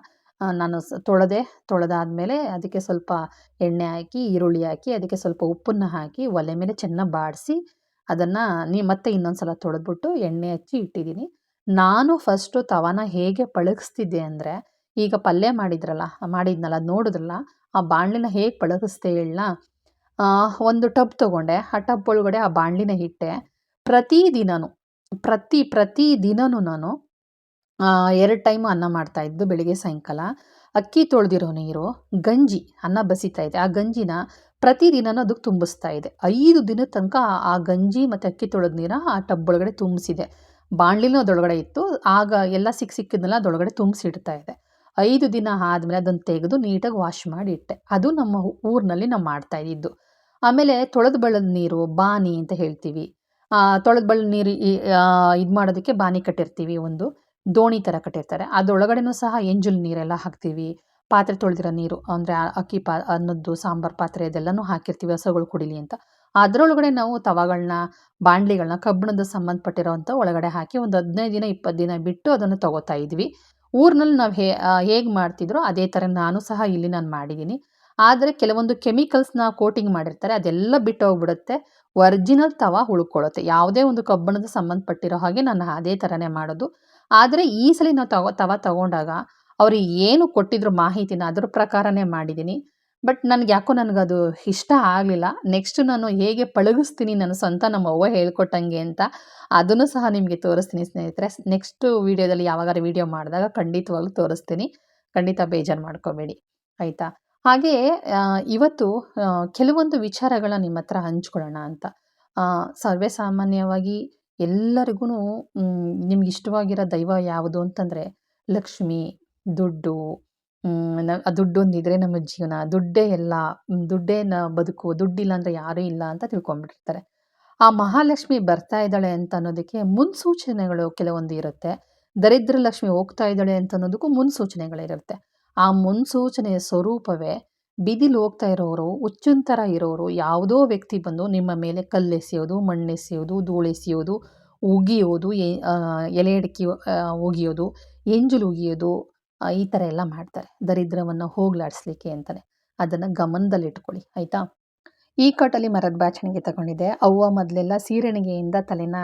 ನಾನು ತೊಳೆದೆ, ತೊಳೆದಾದಮೇಲೆ ಅದಕ್ಕೆ ಸ್ವಲ್ಪ ಎಣ್ಣೆ ಹಾಕಿ, ಈರುಳ್ಳಿ ಹಾಕಿ, ಅದಕ್ಕೆ ಸ್ವಲ್ಪ ಉಪ್ಪನ್ನು ಹಾಕಿ, ಒಲೆ ಮೇಲೆ ಚೆನ್ನಾಗಿ ಬಾಡಿಸಿ ಅದನ್ನು ನೀ ಮತ್ತೆ ಇನ್ನೊಂದು ಸಲ ತೊಳೆದ್ಬಿಟ್ಟು ಎಣ್ಣೆ ಹಚ್ಚಿ ಇಟ್ಟಿದ್ದೀನಿ. ನಾನು ಫಸ್ಟು ತವಾನ ಹೇಗೆ ಪಳಗಿಸ್ತಿದ್ದೆ ಅಂದರೆ, ಈಗ ಪಲ್ಯ ಮಾಡಿದ್ರಲ್ಲ, ಮಾಡಿದ್ನಲ್ಲ ನೋಡಿದ್ರಲ್ಲ, ಆ ಬಾಣಲಿನ ಹೇಗೆ ಪಳಗಿಸ್ದೆ ಹೇಳ ಒಂದು ಟಬ್ ತೊಗೊಂಡೆ, ಆ ಟಬ್ ಒಳಗಡೆ ಆ ಬಾಣಲಿನ ಇಟ್ಟೆ ಪ್ರತಿದಿನವೂ ಪ್ರತಿ ಪ್ರತಿ ದಿನವೂ ನಾನು ಎರಡು ಟೈಮು ಅನ್ನ ಮಾಡ್ತಾಯಿದ್ದು ಬೆಳಿಗ್ಗೆ ಸಾಯಂಕಾಲ. ಅಕ್ಕಿ ತೊಳೆದಿರೋ ನೀರು, ಗಂಜಿ, ಅನ್ನ ಬಸಿತಾ ಇದೆ. ಆ ಗಂಜಿನ ಪ್ರತಿದಿನನೂ ಅದಕ್ಕೆ ತುಂಬಿಸ್ತಾ ಇದೆ. ಐದು ದಿನದ ತನಕ ಆ ಗಂಜಿ ಮತ್ತು ಅಕ್ಕಿ ತೊಳೆದ ನೀರ ಆ ಟಬ್ ಒಳಗಡೆ ತುಂಬಿಸಿದೆ. ಬಾಣಲಿನೂ ಅದೊಳಗಡೆ ಇತ್ತು. ಆಗ ಎಲ್ಲ ಸಿಕ್ಕ ಸಿಕ್ಕಿದ್ನೆಲ್ಲ ಅದೊಳಗಡೆ ತುಂಬಿಸಿಡ್ತಾ ಇದೆ. ಐದು ದಿನ ಆದಮೇಲೆ ಅದನ್ನು ತೆಗೆದು ನೀಟಾಗಿ ವಾಶ್ ಮಾಡಿ ಇಟ್ಟೆ. ಅದು ನಮ್ಮ ಊರಿನಲ್ಲಿ ನಾವು ಮಾಡ್ತಾ ಇದ್ದಿದ್ದು. ಆಮೇಲೆ ತೊಳೆದು ಬಳ್ಳದ ನೀರು ಬಾನಿ ಅಂತ ಹೇಳ್ತೀವಿ. ತೊಳೆದು ಬಳ್ಳ ನೀರು ಇದು ಮಾಡೋದಕ್ಕೆ ಬಾನಿ ಕಟ್ಟಿರ್ತೀವಿ ಒಂದು. ದೋಣಿ ಥರ ಕಟ್ಟಿರ್ತಾರೆ. ಅದರೊಳಗಡೆನೂ ಸಹ ಎಂಜುಲ್ ನೀರೆಲ್ಲ ಹಾಕ್ತೀವಿ. ಪಾತ್ರೆ ತೊಳೆದಿರೋ ನೀರು, ಅಂದರೆ ಅಕ್ಕಿ ಪಾ, ಅನ್ನದ್ದು, ಸಾಂಬಾರು ಪಾತ್ರೆ ಇದೆಲ್ಲನೂ ಹಾಕಿರ್ತೀವಿ, ಹಸುಗಳು ಕುಡಿಲಿ ಅಂತ. ಅದರೊಳಗಡೆ ನಾವು ತವಾಗಳನ್ನ ಬಾಂಡ್ಲಿಗಳನ್ನ ಕಬ್ಬಿಣದ ಸಂಬಂಧಪಟ್ಟಿರೋವಂಥ ಒಳಗಡೆ ಹಾಕಿ ಒಂದು ಹದಿನೈದು ದಿನ ಇಪ್ಪತ್ತು ದಿನ ಬಿಟ್ಟು ಅದನ್ನು ತೊಗೋತಾ ಇದ್ವಿ. ಊರಿನಲ್ಲಿ ನಾವು ಹೇ ಹೇಗೆ ಮಾಡ್ತಿದ್ರೋ ಅದೇ ಥರ ನಾನು ಸಹ ಇಲ್ಲಿ ನಾನು ಮಾಡಿದ್ದೀನಿ. ಆದರೆ ಕೆಲವೊಂದು ಕೆಮಿಕಲ್ಸ್ನ ಕೋಟಿಂಗ್ ಮಾಡಿರ್ತಾರೆ, ಅದೆಲ್ಲ ಬಿಟ್ಟು ಹೋಗ್ಬಿಡುತ್ತೆ ಒರಿಜಿನಲ್ ತವ ಉಳ್ಕೊಳ್ಳುತ್ತೆ ಯಾವುದೇ ಒಂದು ಕಬ್ಬಿಣದ ಸಂಬಂಧಪಟ್ಟಿರೋ ಹಾಗೆ ನಾನು ಅದೇ ಥರನೇ ಮಾಡೋದು. ಆದರೆ ಈ ಸಲ ನಾವು ತಗೋ, ತವ ತಗೊಂಡಾಗ ಅವರು ಏನು ಕೊಟ್ಟಿದ್ರು ಮಾಹಿತಿನ ಅದ್ರ ಪ್ರಕಾರನೇ ಮಾಡಿದ್ದೀನಿ ಬಟ್ ನನಗೆ ಯಾಕೋ ನನಗದು ಇಷ್ಟ ಆಗಲಿಲ್ಲ. ನೆಕ್ಸ್ಟ್ ನಾನು ಹೇಗೆ ಪಳಗಿಸ್ತೀನಿ ನನ್ನ ಸ್ವಂತ ನಮ್ಮ ಅವ್ವ ಹೇಳ್ಕೊಟ್ಟಂಗೆ ಅಂತ ಅದನ್ನು ಸಹ ನಿಮಗೆ ತೋರಿಸ್ತೀನಿ ಸ್ನೇಹಿತರೆ. ನೆಕ್ಸ್ಟ್ ವೀಡಿಯೋದಲ್ಲಿ ಯಾವಾಗಾರು ವೀಡಿಯೋ ಮಾಡಿದಾಗ ಖಂಡಿತವಾಗ್ಲೂ ತೋರಿಸ್ತೀನಿ. ಖಂಡಿತ ಬೇಜಾರು ಮಾಡ್ಕೋಬೇಡಿ. ಆಯಿತಾ? ಹಾಗೆಯೇ ಇವತ್ತು ಕೆಲವೊಂದು ವಿಚಾರಗಳನ್ನ ನಿಮ್ಮ ಹತ್ರ ಹಂಚ್ಕೊಳ್ಳೋಣ ಅಂತ. ಸರ್ವೇ ಸಾಮಾನ್ಯವಾಗಿ ಎಲ್ಲರಿಗೂ ನಿಮ್ಗೆ ಇಷ್ಟವಾಗಿರೋ ದೈವ ಯಾವುದು ಅಂತಂದರೆ, ಲಕ್ಷ್ಮಿ, ದುಡ್ಡು ನ ದುಡ್ಡೊಂದಿದ್ರೆ ನಮ್ಮ ಜೀವನ, ದುಡ್ಡೇ ಎಲ್ಲ ದುಡ್ಡೇ ನ ಬದುಕು, ದುಡ್ಡಿಲ್ಲ ಅಂದರೆ ಯಾರೂ ಇಲ್ಲ ಅಂತ ತಿಳ್ಕೊಂಡ್ಬಿಟ್ಟಿರ್ತಾರೆ. ಆ ಮಹಾಲಕ್ಷ್ಮಿ ಬರ್ತಾ ಇದ್ದಾಳೆ ಅಂತ ಅನ್ನೋದಕ್ಕೆ ಮುನ್ಸೂಚನೆಗಳು ಕೆಲವೊಂದು ಇರುತ್ತೆ. ದರಿದ್ರ ಲಕ್ಷ್ಮಿ ಹೋಗ್ತಾ ಇದ್ದಾಳೆ ಅಂತ ಅನ್ನೋದಕ್ಕೂ ಮುನ್ಸೂಚನೆಗಳಿರುತ್ತೆ. ಆ ಮುನ್ಸೂಚನೆಯ ಸ್ವರೂಪವೇ ಬೀದಿಲಿ ಹೋಗ್ತಾ ಇರೋರು ಥರ ಇರೋರು, ಯಾವುದೋ ವ್ಯಕ್ತಿ ಬಂದು ನಿಮ್ಮ ಮೇಲೆ ಕಲ್ಲೆಸೆಯೋದು, ಮಣ್ಣೆಸೆಯೋದು, ಧೂಳೆಸೆಯೋದು, ಉಗಿಯೋದು ಎಲೆ ಅಡಿಕೆ ಉಗಿಯೋದು ಎಂಜಲು ಉಗಿಯೋದು ಈ ಥರ ಎಲ್ಲ ಮಾಡ್ತಾರೆ. ದರಿದ್ರವನ್ನು ಹೋಗ್ಲಾಡಿಸ್ಲಿಕ್ಕೆ ಅಂತಲೇ ಅದನ್ನು ಗಮನದಲ್ಲಿಟ್ಕೊಳ್ಳಿ, ಆಯಿತಾ? ಈ ಕಟ್ಟಲ್ಲಿ ಮರದ ಬಾಚಣಿಗೆ ತಗೊಂಡಿದ್ದೆ. ಅವ್ವ ಮೊದಲೆಲ್ಲ ಸೀರೆಣಿಗೆಯಿಂದ ತಲೆನ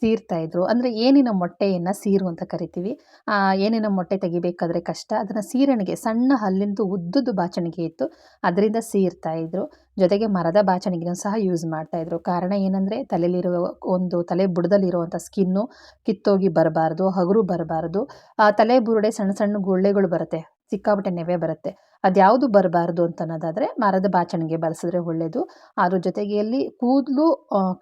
ಸೀರ್ತಾ ಇದ್ರು. ಅಂದರೆ ಏನಿನ ಮೊಟ್ಟೆಯನ್ನು ಸೀರು ಅಂತ ಕರಿತೀವಿ. ಏನಿನ ಮೊಟ್ಟೆ ತೆಗಿಬೇಕಾದ್ರೆ ಕಷ್ಟ. ಅದನ್ನು ಸೀರಣಿಗೆ, ಸಣ್ಣ ಹಲ್ಲಿಂದು ಉದ್ದುದ್ದು ಬಾಚಣಿಗೆ ಇತ್ತು. ಅದರಿಂದ ಸೀರ್ತಾ ಇದ್ರು. ಜೊತೆಗೆ ಮರದ ಬಾಚಣಿಗೆನೂ ಸಹ ಯೂಸ್ ಮಾಡ್ತಾ ಇದ್ರು. ಕಾರಣ ಏನಂದರೆ ತಲೆಯಲ್ಲಿರುವ ಒಂದು ತಲೆ ಬುಡದಲ್ಲಿರುವಂಥ ಸ್ಕಿನ್ನು ಕಿತ್ತೋಗಿ ಬರಬಾರ್ದು, ಹಗುರು ಬರಬಾರ್ದು. ಆ, ತಲೆ ಬುರುಡೆ ಸಣ್ಣ ಸಣ್ಣ ಗುಳ್ಳೆಗಳು ಬರುತ್ತೆ. ಸಿಕ್ಕಾಪಟ್ಟೆ ನೆವೆ ಬರುತ್ತೆ. ಅದ್ಯಾವುದು ಬರಬಾರ್ದು ಅಂತ ಅನ್ನೋದಾದರೆ ಮರದ ಬಾಚಣಿಗೆ ಬಳಸಿದ್ರೆ ಒಳ್ಳೆಯದು ಅದ್ರ ಜೊತೆಗೆ ಇಲ್ಲಿ ಕೂದಲು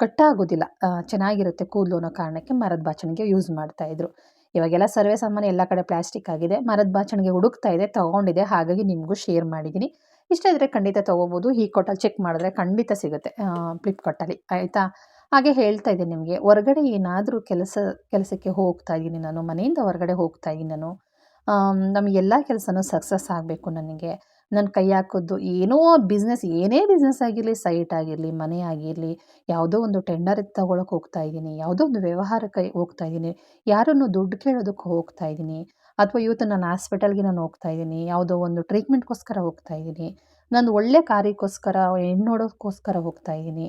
ಕಟ್ಟಾಗೋದಿಲ್ಲ. ಚೆನ್ನಾಗಿರುತ್ತೆ ಕೂದಲು ಅನ್ನೋ ಕಾರಣಕ್ಕೆ ಮರದ ಬಾಚಣಿಗೆ ಯೂಸ್ ಮಾಡ್ತಾ ಇದ್ರು. ಇವಾಗೆಲ್ಲ ಸರ್ವೇ ಸಾಮಾನ್ಯ ಎಲ್ಲ ಕಡೆ ಪ್ಲಾಸ್ಟಿಕ್ ಆಗಿದೆ. ಮರದ ಬಾಚಣಿಗೆ ಹುಡುಕ್ತಾ ಇದೆ, ತೊಗೊಂಡಿದೆ. ಹಾಗಾಗಿ ನಿಮಗೂ ಶೇರ್ ಮಾಡಿದ್ದೀನಿ ಇಷ್ಟ ಇದ್ದರೆ ಖಂಡಿತ ತೊಗೋಬೋದು. ಈ ಕೊಟ್ಟಲ್ಲಿ ಚೆಕ್ ಮಾಡಿದ್ರೆ ಖಂಡಿತ ಸಿಗುತ್ತೆ ಫ್ಲಿಪ್ಕಾರ್ಟಲ್ಲಿ ಆಯಿತಾ? ಹಾಗೆ ಹೇಳ್ತಾ ಇದ್ದೀನಿ ನಿಮಗೆ. ಹೊರಗಡೆ ಏನಾದರೂ ಕೆಲಸ, ಕೆಲಸಕ್ಕೆ ಹೋಗ್ತಾ ಇದ್ದೀನಿ ನಾನು, ಮನೆಯಿಂದ ಹೊರಗಡೆ ಹೋಗ್ತಾ ಇದ್ದೀನಿ ನಾನು. ನಮಗೆಲ್ಲ ಕೆಲಸನೂ ಸಕ್ಸಸ್ ಆಗಬೇಕು ನನಗೆ. ನನ್ನ ಕೈ ಹಾಕೋದು ಏನೋ ಬಿಸ್ನೆಸ್ ಏನೇ ಬಿಸ್ನೆಸ್ ಆಗಿರಲಿ ಸೈಟ್ ಆಗಿರಲಿ, ಮನೆ ಆಗಿರಲಿ, ಯಾವುದೋ ಒಂದು ಟೆಂಡರ್ ತಗೊಳಕ್ಕೆ ಹೋಗ್ತಾ ಇದ್ದೀನಿ, ಯಾವುದೋ ಒಂದು ವ್ಯವಹಾರಕ್ಕೆ ಹೋಗ್ತಾ ಇದ್ದೀನಿ, ಯಾರನ್ನು ದುಡ್ಡು ಕೇಳೋದಕ್ಕೆ ಹೋಗ್ತಾ ಇದ್ದೀನಿ, ಅಥವಾ ಇವತ್ತು ನಾನು ಹಾಸ್ಪಿಟಲ್ಗೆ ನಾನು ಹೋಗ್ತಾ ಇದ್ದೀನಿ, ಯಾವುದೋ ಒಂದು ಟ್ರೀಟ್ಮೆಂಟ್ಗೋಸ್ಕರ ಹೋಗ್ತಾ ಇದ್ದೀನಿ, ನಾನು ಒಳ್ಳೆ ಕಾರ್ಯಕ್ಕೋಸ್ಕರ, ಹೆಣ್ಣು ನೋಡೋದಕ್ಕೋಸ್ಕರ ಹೋಗ್ತಾ ಇದ್ದೀನಿ.